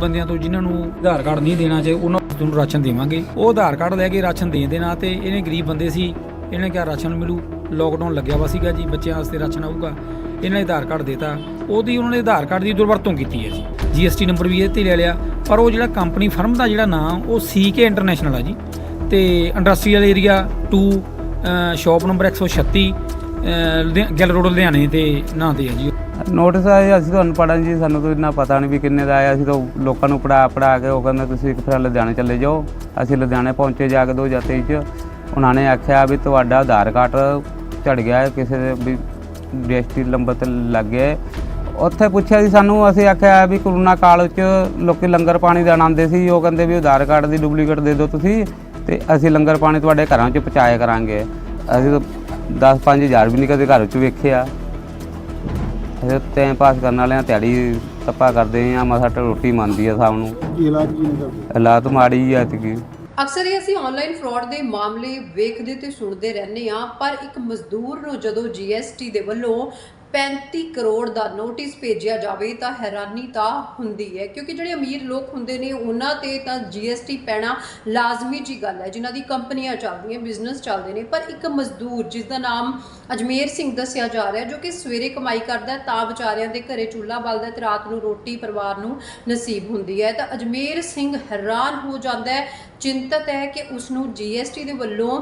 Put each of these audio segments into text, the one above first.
ਬੰਦਿਆਂ ਤੋਂ ਜਿਨ੍ਹਾਂ ਨੂੰ ਆਧਾਰ ਕਾਰਡ ਨਹੀਂ ਦੇਣਾ ਚਾਹੀਦਾ ਉਹਨਾਂ ਨੂੰ ਰਾਸ਼ਨ ਦੇਵਾਂਗੇ। ਉਹ ਆਧਾਰ ਕਾਰਡ ਲੈ ਕੇ ਰਾਸ਼ਨ ਦੇਣ ਦੇ ਨਾਂ ਤੇ ਇਹਨੇ ਗਰੀਬ ਬੰਦੇ ਸੀ। ਇਹਨੇ ਕਿਹਾ ਰਾਸ਼ਨ ਮਿਲੂ ਲੋਕਡਾਊਨ ਲੱਗਿਆ ਵਾ ਸੀਗਾ ਜੀ ਬੱਚਿਆਂ ਵਾਸਤੇ ਰਾਸ਼ਨ ਆਊਗਾ। ਇਹਨਾਂ ਨੇ ਆਧਾਰ ਕਾਰਡ ਦਿੱਤਾ। ਉਹਦੀ ਉਹਨਾਂ ਨੇ ਆਧਾਰ ਕਾਰਡ ਦੀ ਦੁਰਵਰਤੋਂ ਕੀਤੀ ਹੈ ਜੀ। ਜੀਐਸਟੀ ਨੰਬਰ ਵੀ ਇਹ ਤੇ ਲੈ ਲਿਆ। ਪਰ ਉਹ ਜਿਹੜਾ ਕੰਪਨੀ ਫਰਮ ਦਾ ਜਿਹੜਾ ਨਾਮ ਉਹ ਸੀਕੇ ਇੰਟਰਨੈਸ਼ਨਲ ਆ ਜੀ। ਤੇ ਇੰਡਸਟਰੀਅਲ ਏਰੀਆ 2 ਸ਼ਾਪ ਨੰਬਰ 136 ਅਹ, ਲੁਧਿਆ- ਗਿੱਲ ਰੋਡ ਲੁਧਿਆਣੇ ਤੇ ਨਾਂ ਤੇ ਹੈ ਜੀ ਨੋਟਿਸ ਆਇਆ ਅਸੀਂ ਤੁਹਾਨੂੰ ਪੜਨ ਜੀ, ਸਾਨੂੰ ਤਾਂ ਇੰਨਾ ਪਤਾ ਨਹੀਂ ਵੀ ਕਿੰਨੇ ਦਾ ਆਇਆ। ਅਸੀਂ ਤਾਂ ਲੋਕਾਂ ਨੂੰ ਪੜਾ ਪੜਾ ਕੇ ਉਹ ਕਹਿੰਦੇ, ਤੁਸੀਂ ਇੱਕ ਫਿਰ ਲੁਧਿਆਣੇ ਚਲੇ ਜਾਓ। ਅਸੀਂ ਲੁਧਿਆਣੇ ਪਹੁੰਚੇ ਜਾ ਕੇ 2023 ਚ। ਉਹਨਾਂ ਨੇ ਆਖਿਆ ਵੀ ਤੁਹਾਡਾ ਆਧਾਰ ਕਾਰਡ ਝੜ ਗਿਆ ਹੈ, ਕਿਸੇ ਦੇ ਵੀ ਰਜਿਸਟਰੀ ਨੰਬਰ ਤੇ ਲੱਗ ਗਿਆ ਉੱਥੇ ਪੁੱਛਿਆ ਸੀ ਸਾਨੂੰ, ਅਸੀਂ ਆਖਿਆ ਵੀ ਕਰੋਨਾ ਕਾਲ ਵਿੱਚ ਲੋਕੀ ਲੰਗਰ ਪਾਣੀ ਦੇਣ ਆਉਂਦੇ ਸੀ। ਉਹ ਕਹਿੰਦੇ ਵੀ ਆਧਾਰ ਕਾਰਡ ਦੀ ਡੁਪਲੀਕੇਟ ਦੇ ਦਿਓ ਤੁਸੀਂ ਤੇ ਅਸੀਂ ਲੰਗਰ ਪਾਣੀ ਤੁਹਾਡੇ ਘਰਾਂ 'ਚ ਪਹੁੰਚਾਇਆ ਕਰਾਂਗੇ। ਅਸੀਂ ਤਾਂ 10 5000 ਵੀ ਨਹੀਂ ਕਦੇ ਘਰ 'ਚ ਵੇਖਿਆ। ਅਸੀਂ ਟਾਈਮ ਪਾਸ ਕਰਨ ਵਾਲਿਆਂ ਦਿਹਾੜੀ ਤੱਪਾ ਕਰਦੇ ਆ ਮਸਾ ਰੋਟੀ ਮੰਨਦੀ ਆ ਸਭ ਨੂੰ। ਕੀ ਇਲਾਜ ਕੀ ਨਹੀਂ ਕਰਦੇ ਹਾਲਾਤ ਮਾੜੀ ਆ ਐਤਕੀ ਅਕਸਰ ਹੀ ਅਸੀਂ ਆਨਲਾਈਨ ਫਰਾਡ ਦੇ ਮਾਮਲੇ ਵੇਖਦੇ ਤੇ ਸੁਣਦੇ ਰਹਿੰਦੇ ਹਾਂ ਪਰ ਇੱਕ ਮਜ਼ਦੂਰ ਨੂੰ ਜਦੋਂ GST ਦੇ ਵੱਲੋਂ 35 ਕਰੋੜ ਦਾ ਨੋਟਿਸ ਭੇਜਿਆ ਜਾਵੇ ਤਾਂ ਹੈਰਾਨੀ ਤਾਂ ਹੁੰਦੀ ਹੈ, ਕਿਉਂਕਿ ਜਿਹੜੇ ਅਮੀਰ ਲੋਕ ਹੁੰਦੇ ਨੇ, ਉਹਨਾਂ ਤੇ ਤਾਂ GST ਪੈਣਾ ਲਾਜ਼ਮੀ ਜੀ ਗੱਲ ਹੈ, ਜਿਨ੍ਹਾਂ ਦੀ ਕੰਪਨੀਆਂ ਚੱਲਦੀਆਂ, ਬਿਜ਼ਨਸ ਚੱਲਦੇ ਨੇ, ਪਰ ਇੱਕ ਮਜ਼ਦੂਰ ਜਿਸ ਦਾ ਨਾਮ ਅਜਮੇਰ ਸਿੰਘ ਦੱਸਿਆ ਜਾ ਰਿਹਾ, ਜੋ ਕਿ ਸਵੇਰੇ ਕਮਾਈ ਕਰਦਾ ਤਾਂ ਵਿਚਾਰਿਆਂ ਦੇ ਘਰੇ ਚੁੱਲ੍ਹਾ ਬਲਦਾ ਹੈ ਤੇ ਰਾਤ ਨੂੰ ਰੋਟੀ ਪਰਿਵਾਰ ਨੂੰ ਨਸੀਬ ਹੁੰਦੀ ਹੈ। ਤਾਂ ਅਜਮੇਰ ਸਿੰਘ ਹੈਰਾਨ ਹੋ ਜਾਂਦਾ ਹੈ, ਚਿੰਤਤ ਹੈ ਕਿ ਉਸ ਨੂੰ GST ਦੇ ਵੱਲੋਂ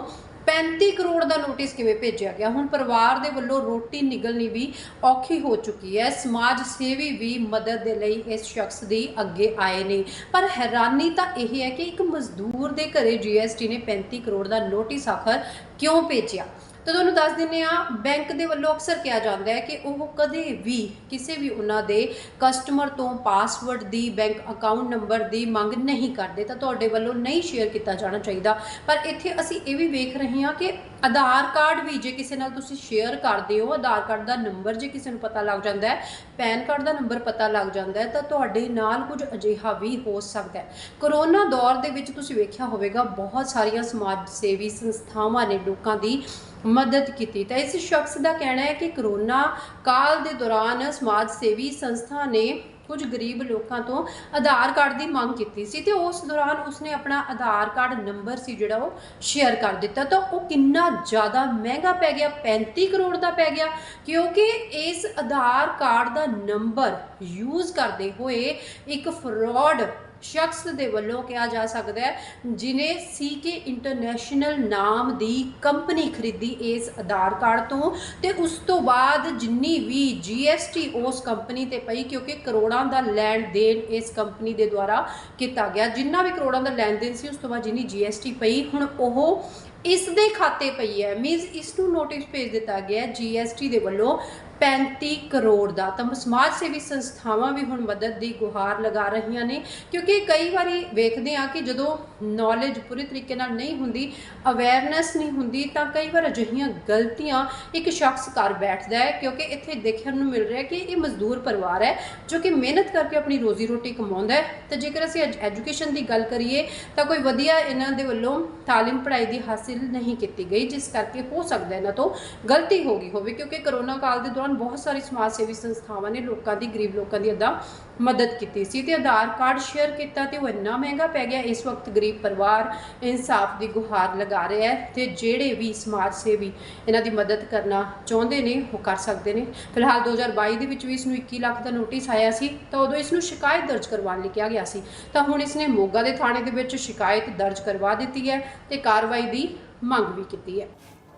35 ਕਰੋੜ ਦਾ ਨੋਟਿਸ ਕਿਵੇਂ ਭੇਜਿਆ ਗਿਆ? ਹੁਣ ਪਰਿਵਾਰ ਦੇ ਵੱਲੋਂ ਰੋਟੀ ਨਿਗਲਣੀ ਵੀ ਔਖੀ ਹੋ ਚੁੱਕੀ ਹੈ। ਸਮਾਜ ਸੇਵੀ ਵੀ ਮਦਦ ਦੇ ਲਈ ਇਸ ਸ਼ਖਸ ਦੀ ਅੱਗੇ ਆਏ ਨੇ। ਪਰ ਹੈਰਾਨੀ ਤਾਂ ਇਹ ਹੈ ਕਿ ਇੱਕ ਮਜ਼ਦੂਰ ਦੇ ਘਰੇ GST ਨੇ 35 ਕਰੋੜ ਦਾ ਨੋਟਿਸ ਆਖਰ ਕਿਉਂ ਭੇਜਿਆ? ਤਾਂ ਤੁਹਾਨੂੰ ਦੱਸ ਦਿੰਨੇ ਆ ਬੈਂਕ ਦੇ ਵੱਲੋਂ ਅਕਸਰ ਕਿਹਾ ਜਾਂਦਾ ਹੈ ਕਿ ਉਹ ਕਦੇ ਵੀ ਕਿਸੇ ਵੀ ਉਹਨਾਂ ਦੇ ਕਸਟਮਰ ਤੋਂ ਪਾਸਵਰਡ ਦੀ ਬੈਂਕ ਅਕਾਊਂਟ ਨੰਬਰ ਦੀ ਮੰਗ ਨਹੀਂ ਕਰਦੇ। ਤਾਂ ਤੁਹਾਡੇ ਵੱਲੋਂ ਨਹੀਂ ਸ਼ੇਅਰ ਕੀਤਾ ਜਾਣਾ ਚਾਹੀਦਾ। ਪਰ ਇੱਥੇ ਅਸੀਂ ਇਹ ਵੀ ਵੇਖ ਰਹੇ ਹਾਂ ਕਿ ਆਧਾਰ ਕਾਰਡ ਵੀ ਜੇ ਕਿਸੇ ਨਾਲ ਤੁਸੀਂ ਸ਼ੇਅਰ ਕਰਦੇ ਹੋ, ਆਧਾਰ ਕਾਰਡ ਦਾ ਨੰਬਰ ਜੇ ਕਿਸੇ ਨੂੰ ਪਤਾ ਲੱਗ ਜਾਂਦਾ ਹੈ, ਪੈਨ ਕਾਰਡ ਦਾ ਨੰਬਰ ਪਤਾ ਲੱਗ ਜਾਂਦਾ ਹੈ, ਤਾਂ ਤੁਹਾਡੇ ਨਾਲ ਕੁਝ ਅਜਿਹਾ ਵੀ ਹੋ ਸਕਦਾ ਹੈ। ਕਰੋਨਾ ਦੌਰ ਦੇ ਵਿੱਚ ਤੁਸੀਂ ਵੇਖਿਆ ਹੋਵੇਗਾ, ਬਹੁਤ ਸਾਰੀਆਂ ਸਮਾਜ ਸੇਵੀ ਸੰਸਥਾਵਾਂ ਨੇ ਲੋਕਾਂ ਦੀ ਮਦਦ ਕੀਤੀ। ਤਾਂ ਇਸ ਸ਼ਖਸ ਦਾ ਕਹਿਣਾ ਹੈ ਕਿ ਕਰੋਨਾ ਕਾਲ ਦੇ ਦੌਰਾਨ ਸਮਾਜ ਸੇਵੀ ਸੰਸਥਾ ਨੇ ਕੁਝ ਗਰੀਬ ਲੋਕਾਂ ਤੋਂ ਆਧਾਰ ਕਾਰਡ ਦੀ ਮੰਗ ਕੀਤੀ ਸੀ ਤੇ ਉਸ ਦੌਰਾਨ ਉਸਨੇ ਆਪਣਾ ਆਧਾਰ ਕਾਰਡ ਨੰਬਰ ਸੀ ਜਿਹੜਾ ਉਹ ਸ਼ੇਅਰ ਕਰ ਦਿੱਤਾ। ਤਾਂ ਉਹ ਕਿੰਨਾ ਜ਼ਿਆਦਾ ਮਹਿੰਗਾ ਪੈ ਗਿਆ? 35 ਕਰੋੜ ਦਾ ਪੈ ਗਿਆ? ਕਿਉਂਕਿ ਇਸ ਆਧਾਰ ਕਾਰਡ ਦਾ ਨੰਬਰ ਯੂਜ਼ ਕਰਦੇ ਹੋਏ ਇੱਕ ਫਰਾਡ ਸ਼ਖਸ ਦੇ ਵੱਲੋਂ ਕਿਹਾ ਜਾ ਸਕਦਾ ਹੈ, ਜਿਨੇ ਸੀਕੇ ਇੰਟਰਨੈਸ਼ਨਲ ਨਾਮ ਦੀ ਕੰਪਨੀ ਖਰੀਦੀ ਇਸ ਆਧਾਰ ਕਾਰਡ ਤੋਂ ਤੇ ਉਸ ਤੋਂ ਬਾਅਦ ਜਿੰਨੀ ਵੀ GST ਉਸ ਕੰਪਨੀ ਤੇ ਪਈ, ਕਿਉਂਕਿ ਕਰੋੜਾਂ ਦਾ ਲੈਣ ਦੇਣ ਇਸ ਕੰਪਨੀ ਦੇ ਦੁਆਰਾ ਕੀਤਾ ਗਿਆ। ਜਿੰਨਾ ਵੀ ਕਰੋੜਾਂ ਦਾ ਲੈਣ ਦੇਣ ਸੀ, ਉਸ ਤੋਂ ਬਾਅਦ ਜਿੰਨੀ GST ਪਈ, ਹੁਣ ਉਹ ਇਸ ਦੇ ਖਾਤੇ ਪਈ ਹੈ। ਮੀਨਸ ਇਸ ਨੂੰ ਨੋਟਿਸ ਭੇਜ ਦਿੱਤਾ ਗਿਆ ਹੈ GST ਦੇ ਵੱਲੋਂ 35 ਕਰੋੜ ਦਾ। ਤਾਂ ਸਮਾਜ ਸੇਵੀ ਸੰਸਥਾਵਾਂ ਵੀ ਹੁਣ ਮਦਦ ਦੀ ਗੁਹਾਰ ਲਗਾ ਰਹੀਆਂ ਨੇ, ਕਿਉਂਕਿ ਕਈ ਵਾਰੀ ਵੇਖਦੇ ਆ ਕਿ ਜਦੋਂ ਨੌਲੇਜ ਪੂਰੇ ਤਰੀਕੇ ਨਾਲ ਨਹੀਂ ਹੁੰਦੀ ਅਵੇਅਰਨੈਸ ਨਹੀਂ ਹੁੰਦੀ, ਤਾਂ ਕਈ ਵਾਰ ਅਜਿਹੀਆਂ ਗਲਤੀਆਂ ਇੱਕ ਸ਼ਖਸ ਕਰ ਬੈਠਦਾ ਹੈ, ਕਿਉਂਕਿ ਇੱਥੇ ਦੇਖਣ ਨੂੰ ਮਿਲ ਰਿਹਾ ਕਿ ਇਹ ਮਜ਼ਦੂਰ ਪਰਿਵਾਰ ਹੈ, ਜੋ ਕਿ ਮਿਹਨਤ ਕਰਕੇ ਆਪਣੀ ਰੋਜ਼ੀ ਰੋਟੀ ਕਮਾਉਂਦਾ ਹੈ। ਤੇ ਜੇਕਰ ਅਸੀਂ ਐਜੂਕੇਸ਼ਨ ਦੀ ਗੱਲ ਕਰੀਏ, ਤਾਂ ਕੋਈ ਵਧੀਆ ਇਹਨਾਂ ਦੇ ਵੱਲੋਂ ਤਾਲੀਮ ਪੜ੍ਹਾਈ ਦੀ ਹਾਸਿਲ ਨਹੀਂ ਕੀਤੀ ਗਈ, ਜਿਸ ਕਰਕੇ ਹੋ ਸਕਦਾ ਇਹਨਾਂ ਤੋਂ ਗਲਤੀ ਹੋ ਗਈ ਹੋਵੇ, ਕਿਉਂਕਿ ਕਰੋਨਾ ਕਾਲ ਦੇ ਦੌਰਾਨ ਬਹੁਤ ਸਾਰੀ ਸਮਾਜ ਸੇਵੀ ਸੰਸਥਾਵਾਂ ਨੇ ਲੋਕਾਂ ਦੀ, ਗਰੀਬ ਲੋਕਾਂ ਦੀ ਅਦਾ ਮਦਦ ਕੀਤੀ ਸੀ ਤੇ ਆਧਾਰ ਕਾਰਡ ਸ਼ੇਅਰ ਕੀਤਾ ਤੇ ਉਹ ਇੰਨਾ ਮਹਿੰਗਾ ਪੈ ਗਿਆ, ਇਸ ਵਕਤ ਗਰੀਬ ਪਰਿਵਾਰ ਇਨਸਾਫ ਦੀ ਗੁਹਾਰ ਲਗਾ ਰਿਹਾ ਹੈ ਤੇ ਜਿਹੜੇ ਵੀ ਸਮਾਜ ਸੇਵੀ ਇਹਨਾਂ ਦੀ ਮਦਦ ਕਰਨਾ ਚਾਹੁੰਦੇ ਨੇ, ਉਹ ਕਰ ਸਕਦੇ ਨੇ। ਫਿਲਹਾਲ 2022 ਦੇ ਵਿੱਚ ਵੀ ਇਸ ਨੂੰ 21 ਲੱਖ ਦਾ ਨੋਟਿਸ ਆਇਆ ਸੀ, ਤਾਂ ਉਦੋਂ ਇਸ ਨੂੰ ਸ਼ਿਕਾਇਤ ਦਰਜ ਕਰਵਾਉਣ ਲਈ ਕਿਹਾ ਗਿਆ ਸੀ। ਤਾਂ ਹੁਣ ਇਸ ਨੇ ਮੋਗਾ ਦੇ ਥਾਣੇ ਦੇ ਵਿੱਚ ਸ਼ਿਕਾਇਤ ਦਰਜ ਕਰਵਾ ਦਿੱਤੀ ਹੈ ਤੇ ਕਾਰਵਾਈ ਦੀ ਮੰਗ ਵੀ ਕੀਤੀ ਹੈ।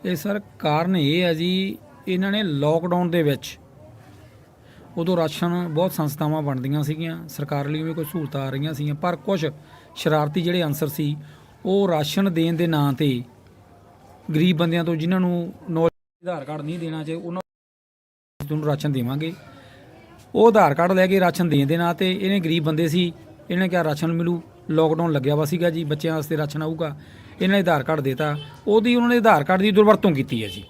ਇਹ ਸਰ ਕਾਰਨ ਇਹ ਹੈ ਜੀ ਇਹਨਾਂ ਨੇ ਲੋਕਡਾਊਨ ਦੇ ਵਿੱਚ ਉਦੋਂ ਰਾਸ਼ਨ ਬਹੁਤ ਸੰਸਥਾਵਾਂ ਬਣਦੀਆਂ ਸੀਗੀਆਂ, ਸਰਕਾਰ ਲਈ ਵੀ ਕੋਈ ਸਹੂਲਤਾਂ ਆ ਰਹੀਆਂ ਸੀਗੀਆਂ, ਪਰ ਕੁਝ ਸ਼ਰਾਰਤੀ ਜਿਹੜੇ ਅਨਸਰ ਸੀ, ਉਹ ਰਾਸ਼ਨ ਦੇਣ ਦੇ ਨਾਂ ਤੇ ਗਰੀਬ ਬੰਦਿਆਂ ਤੋਂ ਜਿਨ੍ਹਾਂ ਨੂੰ ਨੌਜਵਾਨ ਆਧਾਰ ਕਾਰਡ ਨਹੀਂ ਦੇਣਾ ਚਾਹੀਦਾ ਉਹਨਾਂ ਨੂੰ ਰਾਸ਼ਨ ਦੇਵਾਂਗੇ। ਉਹ ਆਧਾਰ ਕਾਰਡ ਲੈ ਕੇ ਰਾਸ਼ਨ ਦੇਣ ਦੇ ਨਾਂ ਤੇ ਇਹਨੇ ਗਰੀਬ ਬੰਦੇ ਸੀ, ਇਹਨੇ ਕਿਹਾ ਰਾਸ਼ਨ ਮਿਲੂ ਲੋਕਡਾਊਨ ਲੱਗਿਆ ਵਾ ਸੀਗਾ ਜੀ, ਬੱਚਿਆਂ ਵਾਸਤੇ ਰਾਸ਼ਨ ਆਊਗਾ, ਇਹਨਾਂ ਨੇ ਆਧਾਰ ਕਾਰਡ ਦਿੱਤਾ। ਉਹਦੀ ਉਹਨਾਂ ਨੇ ਆਧਾਰ ਕਾਰਡ ਦੀ ਦੁਰਵਰਤੋਂ ਕੀਤੀ ਹੈ ਜੀ।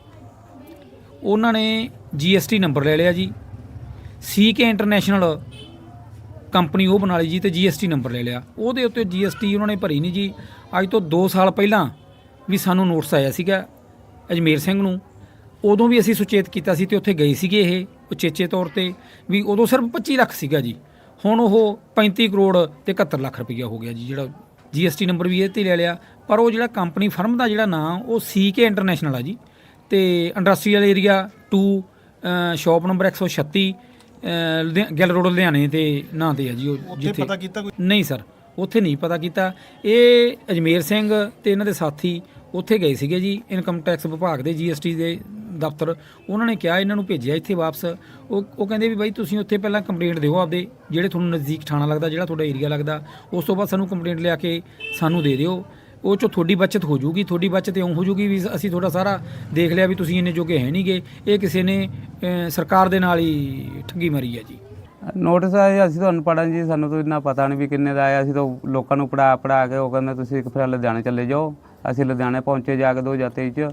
ਉਹਨਾਂ ਨੇ GST ਨੰਬਰ ਲੈ ਲਿਆ ਜੀ। ਸੀਕੇ ਇੰਟਰਨੈਸ਼ਨਲ ਕੰਪਨੀ ਉਹ ਬਣਾ ਲਈ ਜੀ ਤੇ GST ਨੰਬਰ ਲੈ ਲਿਆ। ਉਹਦੇ ਉੱਤੇ GST ਉਹਨਾਂ ਨੇ ਭਰੀ ਨਹੀਂ ਜੀ। ਅੱਜ ਤੋਂ 2 ਸਾਲ ਪਹਿਲਾਂ ਵੀ ਸਾਨੂੰ ਨੋਟਿਸ ਆਇਆ ਸੀਗਾ ਅਜਮੇਰ ਸਿੰਘ ਨੂੰ। ਉਦੋਂ ਵੀ ਅਸੀਂ ਸੁਚੇਤ ਕੀਤਾ ਸੀ ਤੇ ਉੱਥੇ ਗਏ ਸੀਗੇ ਇਹ ਉਚੇਚੇ ਤੌਰ ਤੇ ਵੀ ਉਦੋਂ ਸਿਰਫ 25 ਲੱਖ ਸੀਗਾ ਜੀ। ਹੁਣ ਉਹ 35 ਕਰੋੜ ਤੇ 71 ਲੱਖ ਰੁਪਈਆ ਹੋ ਗਿਆ ਜੀ, ਜਿਹੜਾ ਜੀਐਸਟੀ ਨੰਬਰ ਵੀ ਇਹ ਤੇ ਲੈ ਲਿਆ। ਪਰ ਉਹ ਜਿਹੜਾ ਕੰਪਨੀ ਫਰਮ ਦਾ ਜਿਹੜਾ ਨਾਂ ਉਹ ਸੀਕੇ ਇੰਟਰਨੈਸ਼ਨਲ ਆ ਜੀ। ਤੇ ਇੰਡਸਟਰੀਅਲ ਏਰੀਆ 2 ਸ਼ਾਪ ਨੰਬਰ 136 ਅਹ, ਲੁਧਿਆ- ਗਿੱਲ ਰੋਡ ਲੁਧਿਆਣੇ ਤੇ ਨਾਂ ਤੇ ਆ ਜੀ ਉਹ ਉੱਥੇ ਪਤਾ ਕੀਤਾ ਕੋਈ? ਨਹੀਂ ਸਰ ਉੱਥੇ ਨਹੀਂ ਪਤਾ ਕੀਤਾ। ਇਹ ਅਜਮੇਰ ਸਿੰਘ ਤੇ ਇਹਨਾਂ ਦੇ ਸਾਥੀ ਉੱਥੇ ਗਏ ਸੀਗੇ ਜੀ ਇਨਕਮ ਟੈਕਸ ਵਿਭਾਗ ਦੇ ਜੀਐਸਟੀ ਦੇ ਦਫ਼ਤਰ। ਉਹਨਾਂ ਨੇ ਕਿਹਾ ਇਹਨਾਂ ਨੂੰ ਭੇਜਿਆ ਇੱਥੇ ਵਾਪਸ। ਉਹ ਉਹ ਕਹਿੰਦੇ ਵੀ ਬਾਈ ਤੁਸੀਂ ਉੱਥੇ ਪਹਿਲਾਂ ਕੰਪਲੇਂਟ ਦਿਓ ਆਪਦੇ ਜਿਹੜੇ ਤੁਹਾਨੂੰ ਨਜ਼ਦੀਕ ਥਾਣਾ ਲੱਗਦਾ ਜਿਹੜਾ ਤੁਹਾਡਾ ਏਰੀਆ ਲੱਗਦਾ ਉਸ ਤੋਂ ਬਾਅਦ ਸਾਨੂੰ ਕੰਪਲੇਂਟ ਲਿਆ ਕੇ ਸਾਨੂੰ ਦੇ ਦਿਓ। ਉਹ ਚੋਂ ਤੁਹਾਡੀ ਬਚਤ ਹੋ ਜੂਗੀ ਤੁਹਾਡੀ ਬਚਤ ਇਉਂ ਹੋ ਜੂਗੀ ਵੀ ਅਸੀਂ ਤੁਹਾਡਾ ਸਾਰਾ ਦੇਖ ਲਿਆ ਵੀ ਤੁਸੀਂ ਇੰਨੇ ਜੋਗੇ ਹੈ ਨਹੀਂਗੇ। ਇਹ ਕਿਸੇ ਨੇ ਸਰਕਾਰ ਦੇ ਨਾਲ ਹੀ ਠੱਗੀ ਮਾਰੀ ਹੈ ਜੀ। ਨੋਟਿਸ ਆਇਆ ਅਸੀਂ ਤੁਹਾਨੂੰ ਪੜਨ ਜੀ, ਸਾਨੂੰ ਤਾਂ ਇੰਨਾ ਪਤਾ ਨਹੀਂ ਵੀ ਕਿੰਨੇ ਦਾ ਆਇਆ। ਅਸੀਂ ਤਾਂ ਲੋਕਾਂ ਨੂੰ ਪੜਾ ਪੜਾ ਕੇ ਉਹ ਕਹਿੰਦੇ, ਤੁਸੀਂ ਇੱਕ ਫਿਰ ਲੁਧਿਆਣੇ ਚਲੇ ਜਾਓ। ਅਸੀਂ ਲੁਧਿਆਣੇ ਪਹੁੰਚੇ ਜਾ ਕੇ 2023 ਚ।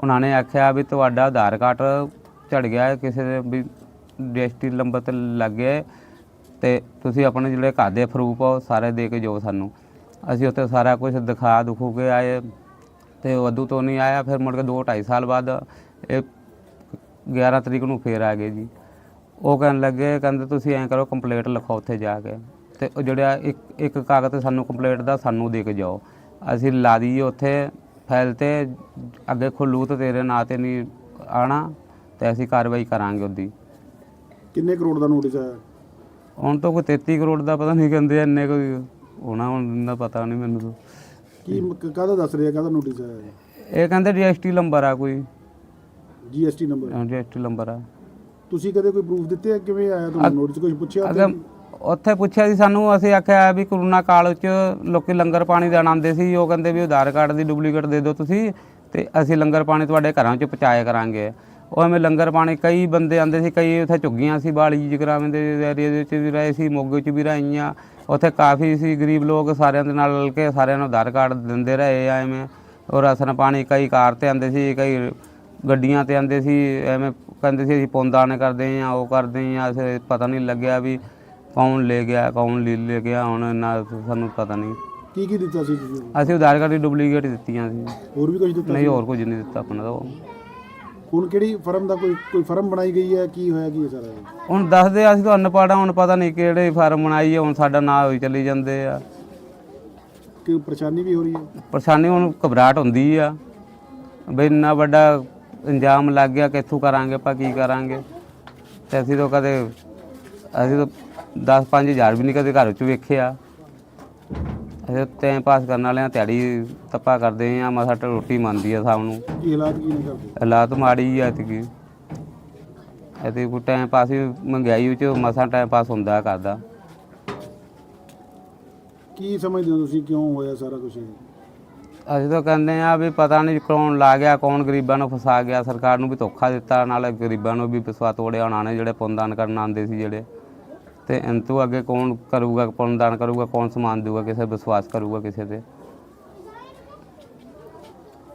ਉਹਨਾਂ ਨੇ ਆਖਿਆ ਵੀ ਤੁਹਾਡਾ ਆਧਾਰ ਕਾਰਡ ਝੜ ਗਿਆ ਹੈ, ਕਿਸੇ ਦੇ ਵੀ ਡਿਸਟ੍ਰਿਕਟ ਲੰਬਰ ਤੇ ਲੱਗ ਗਿਆ ਹੈ। ਤੇ ਤੁਸੀਂ ਆਪਣੇ ਜਿਹੜੇ ਘਰ ਦੇ ਪ੍ਰੂਫ ਆ, ਉਹ ਸਾਰੇ ਦੇ ਕੇ ਜਾਓ ਸਾਨੂੰ। ਅਸੀਂ ਉੱਥੇ ਸਾਰਾ ਕੁਝ ਦਿਖਾ ਦੁਖੂ ਕੇ ਆਏ ਤੇ ਉਦੋਂ ਤੋਂ ਨਹੀਂ ਆਇਆ ਫਿਰ ਮੁੜ ਕੇ 2 2.5 ਸਾਲ ਬਾਅਦ ਇਹ 11 ਤਰੀਕ ਨੂੰ ਫੇਰ ਆ ਗਏ ਜੀ। ਉਹ ਕਹਿਣ ਲੱਗੇ ਕਹਿੰਦੇ ਤੁਸੀਂ ਐਂ ਕਰੋ ਕੰਪਲੀਟ ਲਿਖੋ ਉੱਥੇ ਜਾ ਕੇ। ਤੇ ਉਹ ਜਿਹੜਾ ਇੱਕ ਇੱਕ ਕਾਗਜ਼ ਸਾਨੂੰ ਕੰਪਲੀਟ ਦਾ ਸਾਨੂੰ ਦੇ ਕੇ ਜਾਓ। ਅਸੀਂ ਲਾ ਦਈਏ ਉੱਥੇ ਫਾਈਲ ਤੇ ਅੱਗੇ ਖੁੱਲੂ ਤੇ ਤੇਰੇ ਨਾਂ ਤੇ ਨਹੀਂ ਆਣਾ ਤੇ ਅਸੀਂ ਕਾਰਵਾਈ ਕਰਾਂਗੇ ਉਹਦੀ। ਕਿੰਨੇ ਕਰੋੜ ਦਾ ਨੋਟਿਸ ਆਇਆ? ਹੁਣ ਤਾਂ ਕੋਈ 33 ਕਰੋੜ ਦਾ ਪਤਾ ਨਹੀਂ ਕਹਿੰਦੇ ਇੰਨੇ ਕੋਈ ਹੋਣਾ ਹੁਣ ਦਾ ਪਤਾ ਨਹੀਂ ਮੈਨੂੰ ਤਾਂ। ਕੀ ਮ- ਕਾਹਦਾ ਦੱਸ ਰਿਹਾ ਕਾਹਦਾ ਨੋਟਿਸ ਆਇਆ ਹੈ ਇਹ ਕਹਿੰਦੇ ਜੀਐਸਟੀ ਨੰਬਰ ਆ ਕੋਈ। ਜੀਐਸਟੀ ਨੰਬਰ ਜੀਐਸਟੀ ਨੰਬਰ ਆ। ਤੁਸੀਂ ਕਦੇ ਕੋਈ ਪ੍ਰੂਫ ਦਿੱਤੇ ਆ? ਕਿਵੇਂ ਆਇਆ ਤੁਹਾਨੂੰ? ਨੋਟਿਸ ਕੁਝ ਪੁੱਛਿਆ ਅਗਰ ਉੱਥੇ ਪੁੱਛਿਆ ਸੀ ਸਾਨੂੰ ਅਸੀਂ ਆਖਿਆ ਵੀ ਕਰੋਨਾ ਕਾਲ ਵਿੱਚ ਲੋਕੀ ਲੰਗਰ ਪਾਣੀ ਦੇਣ ਆਉਂਦੇ ਸੀ। ਉਹ ਕਹਿੰਦੇ ਵੀ ਆਧਾਰ ਕਾਰਡ ਦੀ ਡੁਪਲੀਕੇਟ ਦੇ ਦਿਓ ਤੁਸੀਂ ਤੇ ਅਸੀਂ ਲੰਗਰ ਪਾਣੀ ਤੁਹਾਡੇ ਘਰਾਂ 'ਚ ਪਹੁੰਚਾਇਆ ਕਰਾਂਗੇ। ਉਹ ਐਵੇਂ ਲੰਗਰ ਪਾਣੀ ਕਈ ਬੰਦੇ ਆਉਂਦੇ ਸੀ ਕਈ ਉੱਥੇ ਝੁੱਗੀਆਂ ਸੀ ਬਾਲੀ ਜਗਰਾਵੇਂ ਦੇ ਏਰੀਆ ਦੇ ਵਿੱਚ ਵੀ ਰਹੇ ਸੀ ਮੋਗੇ 'ਚ ਵੀ ਰਹੀਆਂ। ਉੱਥੇ ਕਾਫੀ ਸੀ ਗਰੀਬ ਲੋਕ ਸਾਰਿਆਂ ਦੇ ਨਾਲ ਰਲ ਕੇ ਸਾਰਿਆਂ ਨੂੰ ਆਧਾਰ ਕਾਰਡ ਦਿੰਦੇ ਰਹੇ ਆ ਐਵੇਂ। ਉਹ ਰਾਸ਼ਨ ਪਾਣੀ ਕਈ ਕਾਰ ਤੇ ਆਉਂਦੇ ਸੀ ਕਈ ਗੱਡੀਆਂ ਤੇ ਆਉਂਦੇ ਸੀ ਐਵੇਂ ਕਹਿੰਦੇ ਸੀ ਅਸੀਂ ਪੁੰਦਾਨ ਕਰਦੇ ਆ ਉਹ ਕਰਦੇ ਆ ਅਸੀਂ ਪਤਾ ਨਹੀਂ ਲੱਗਿਆ ਵੀ ਕੌਣ ਲੈ ਗਿਆ ਕੌਣ ਲੈ ਲੈ ਗਿਆ ਹੁਣ ਨਾ ਸਾਨੂੰ ਪਤਾ ਨਹੀਂ। ਕੀ ਕੀ ਦਿੱਤਾ ਸੀ ਤੁਸੀਂ? ਅਸੀਂ ਆਧਾਰ ਕਾਰਡ ਦੀ ਡੁਪਲੀਕੇਟ ਦਿੱਤੀਆਂ ਸੀ। ਹੋਰ ਵੀ ਕੁਝ ਦਿੱਤਾ ਨਹੀਂ ਹੋਰ ਕੁਝ ਨਹੀਂ ਦਿੱਤਾ ਆਪਣਾ ਤਾਂ ਹੁਣ ਕਿਹੜੀ ਫਰਮ ਦਾ ਕੋਈ ਕੋਈ ਫਰਮ ਬਣਾਈ ਗਈ ਹੈ? ਕੀ ਹੋਇਆ? ਕੀ ਹੈ ਸਾਰਾ ਇਹ? ਹੁਣ ਦੱਸਦੇ ਆ, ਅਸੀਂ ਤਾਂ ਅਨਪੜ੍ਹ ਆ ਹੁਣ ਪਤਾ ਨਹੀਂ ਕਿਹੜੇ ਫਾਰਮ ਬਣਾਈ ਹੈ ਹੁਣ ਸਾਡਾ ਨਾਂ ਹੋਈ ਚੱਲੀ ਜਾਂਦੇ ਆ। ਕਿ ਪਰੇਸ਼ਾਨੀ ਵੀ ਹੋ ਰਹੀ ਹੈ? ਪਰੇਸ਼ਾਨੀ ਹੁਣ ਘਬਰਾਹਟ ਹੁੰਦੀ ਆ। ਬਈ ਇੰਨਾ ਵੱਡਾ ਇੰਜਾਮ ਲੱਗ ਗਿਆ ਕਿੱਥੋਂ ਕਰਾਂਗੇ ਆਪਾਂ ਕੀ ਕਰਾਂਗੇ? ਤੇ ਅਸੀਂ ਤਾਂ ਕਦੇ ਅਸੀਂ ਤਾਂ 10 5000 ਵੀ ਨਹੀਂ ਕਦੇ ਘਰ ਚ ਵੇਖਿਆ। ਅਸੀਂ ਟਾਈਮ ਪਾਸ ਕਰਨ ਵਾਲੇ ਆ ਦਿਹਾੜੀ ਤੱਪਾ ਕਰਦੇ ਆ ਮਸਾ ਰੋਟੀ ਮੰਨਦੀ ਆ ਸਭ ਨੂੰ। ਕੀ ਹਾਲਾਤ ਕੀ ਨੇ ਕਰਦੇ ਹਾਲਾਤ ਮਾੜੀ ਆ ਇਤਕੀ ਅਤੇ ਕੋਈ ਟਾਈਮ ਪਾਸ ਵੀ ਮਹਿੰਗਾਈ ਵਿੱਚ ਮਸਾ ਟਾਈਮ ਪਾਸ ਹੁੰਦਾ ਕਰਦਾ। ਕੀ ਸਮਝਦੇ ਹੋ ਤੁਸੀਂ ਕਿਉਂ ਹੋਇਆ ਸਾਰਾ ਕੁਝ ਅਸੀਂ ਤਾਂ ਕਹਿੰਦੇ ਆ ਵੀ ਪਤਾ ਨਹੀਂ ਕੌਣ ਲਾ ਗਿਆ ਕੌਣ ਗਰੀਬਾਂ ਨੂੰ ਫਸਾ ਗਿਆ ਸਰਕਾਰ ਨੂੰ ਵੀ ਧੋਖਾ ਦਿੱਤਾ ਨਾਲ ਗਰੀਬਾਂ ਨੂੰ ਵੀ ਵਿਸ਼ਵਾਸ ਤੋੜਿਆ ਉਹਨਾਂ ਨੇ ਜਿਹੜੇ ਪੁੰਨਦਾਨ ਕਰਨ ਆਉਂਦੇ ਸੀ ਜਿਹੜੇ। ਤੇ ਇੰਤੂ ਅੱਗੇ ਕੌਣ ਕਰੂਗਾ ਪੁੰਨਦਾਨ ਕਰੂਗਾ ਕੌਣ ਸਮਾਨ ਦੇਊਗਾ ਕਿਸੇ ਵਿਸ਼ਵਾਸ ਕਰੂਗਾ ਕਿਸੇ ਤੇ?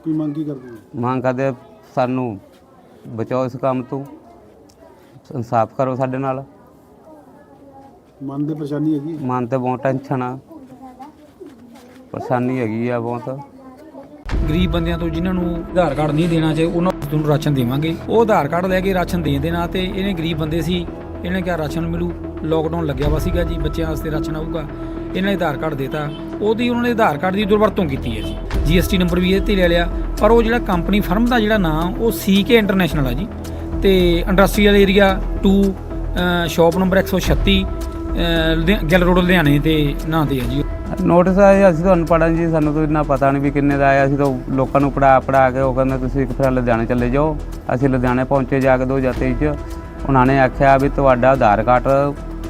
ਕੀ ਮੰਗ ਕੀ ਕਰਦੇ ਹੋ? ਮੰਗ ਕਰਦੇ ਸਾਨੂੰ ਬਚਾਓ ਇਸ ਕੰਮ ਤੋਂ ਇਨਸਾਫ ਕਰੋ ਸਾਡੇ ਨਾਲ। ਮਨ ਦੇ ਪਰੇਸ਼ਾਨੀ ਹੈਗੀ ਮਨ ਤੇ ਬਹੁਤ ਟੈਨਸ਼ਨ ਆ। ਪਰੇਸ਼ਾਨੀ ਹੈਗੀ ਆ ਬਹੁਤ। ਗਰੀਬ ਬੰਦਿਆਂ ਤੋਂ ਜਿਨ੍ਹਾਂ ਨੂੰ ਆਧਾਰ ਕਾਰਡ ਨਹੀਂ ਦੇਣਾ ਚਾਹੀਦਾ ਉਹਨਾਂ ਨੂੰ ਰਾਸ਼ਨ ਦੇਵਾਂਗੇ। ਉਹ ਆਧਾਰ ਕਾਰਡ ਲੈ ਕੇ ਰਾਸ਼ਨ ਦੇਣ ਦੇ ਨਾਂ ਤੇ ਇਹਨੇ ਗਰੀਬ ਬੰਦੇ ਸੀ ਇਹਨੇ ਕਿਹਾ ਰਾਸ਼ਨ ਮਿਲੂ। ਲੋਕਡਾਊਨ ਲੱਗਿਆ ਵਾ ਸੀਗਾ ਜੀ ਬੱਚਿਆਂ ਵਾਸਤੇ ਰਾਸ਼ਨ ਆਊਗਾ ਇਹਨਾਂ ਨੇ ਆਧਾਰ ਕਾਰਡ ਦੇਤਾ। ਉਹਦੀ ਉਹਨਾਂ ਨੇ ਆਧਾਰ ਕਾਰਡ ਦੀ ਦੁਰਵਰਤੋਂ ਕੀਤੀ ਹੈ ਜੀ। ਜੀਐਸਟੀ ਨੰਬਰ ਵੀ ਇਹਦੇ ਤੇ ਲੈ ਲਿਆ ਪਰ ਉਹ ਜਿਹੜਾ ਕੰਪਨੀ ਫਰਮ ਦਾ ਜਿਹੜਾ ਨਾਂ ਉਹ ਸੀਕੇ ਇੰਟਰਨੈਸ਼ਨਲ ਆ ਜੀ। ਤੇ ਇੰਡਸਟਰੀਅਲ ਏਰੀਆ 2 ਸ਼ਾਪ ਨੰਬਰ 136 ਅਹ, ਲੁਧਿਆ- ਗਿੱਲ ਰੋਡ ਲੁਧਿਆਣੇ ਤੇ ਨਾਂ ਤੇ ਆ ਜੀ। ਨੋਟਿਸ ਆਇਆ ਅਸੀਂ ਤੁਹਾਨੂੰ ਪੜਨ ਜੀ ਸਾਨੂੰ ਤਾਂ ਇੰਨਾ ਪਤਾ ਨਹੀਂ ਵੀ ਕਿੰਨੇ ਦਾ ਆਇਆ ਅਸੀਂ ਤਾਂ ਲੋਕਾਂ ਨੂੰ ਪੜਾ ਪੜਾ ਕੇ ਉਹ ਕਹਿੰਦੇ ਤੁਸੀਂ ਇੱਕ ਫਿਰ ਲੁਧਿਆਣੇ ਚੱਲੇ ਜਾਓ। ਅਸੀਂ ਲੁਧਿਆਣੇ ਪਹੁੰਚੇ ਜਾ ਕੇ 2023 ਚ। ਉਹਨਾਂ ਨੇ ਆਖਿਆ ਵੀ ਤੁਹਾਡਾ ਆਧਾਰ ਕਾਰਡ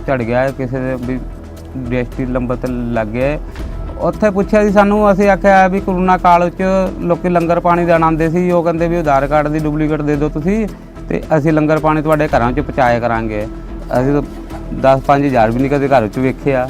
ਝੜ ਗਿਆ ਹੈ ਕਿਸੇ ਦੇ ਵੀ ਡਿਸਟ੍ਰਿਕਟ ਨੰਬਰ ਤੇ ਲੱਗ ਗਿਆ ਹੈ। ਉੱਥੇ ਪੁੱਛਿਆ ਸੀ ਸਾਨੂੰ ਅਸੀਂ ਆਖਿਆ ਵੀ ਕਰੋਨਾ ਕਾਲ ਵਿੱਚ ਲੋਕੀ ਲੰਗਰ ਪਾਣੀ ਦੇਣ ਆਉਂਦੇ ਸੀ ਉਹ ਕਹਿੰਦੇ ਵੀ ਆਧਾਰ ਕਾਰਡ ਦੀ ਡੁਪਲੀਕੇਟ ਦੇ ਦਿਓ ਤੁਸੀਂ ਤੇ ਅਸੀਂ ਲੰਗਰ ਪਾਣੀ ਤੁਹਾਡੇ ਘਰਾਂ 'ਚ ਪਹੁੰਚਾਇਆ ਕਰਾਂਗੇ। ਅਸੀਂ ਤਾਂ 10 5000 ਵੀ ਨਹੀਂ ਕਦੇ ਘਰ 'ਚ ਵੇਖਿਆ।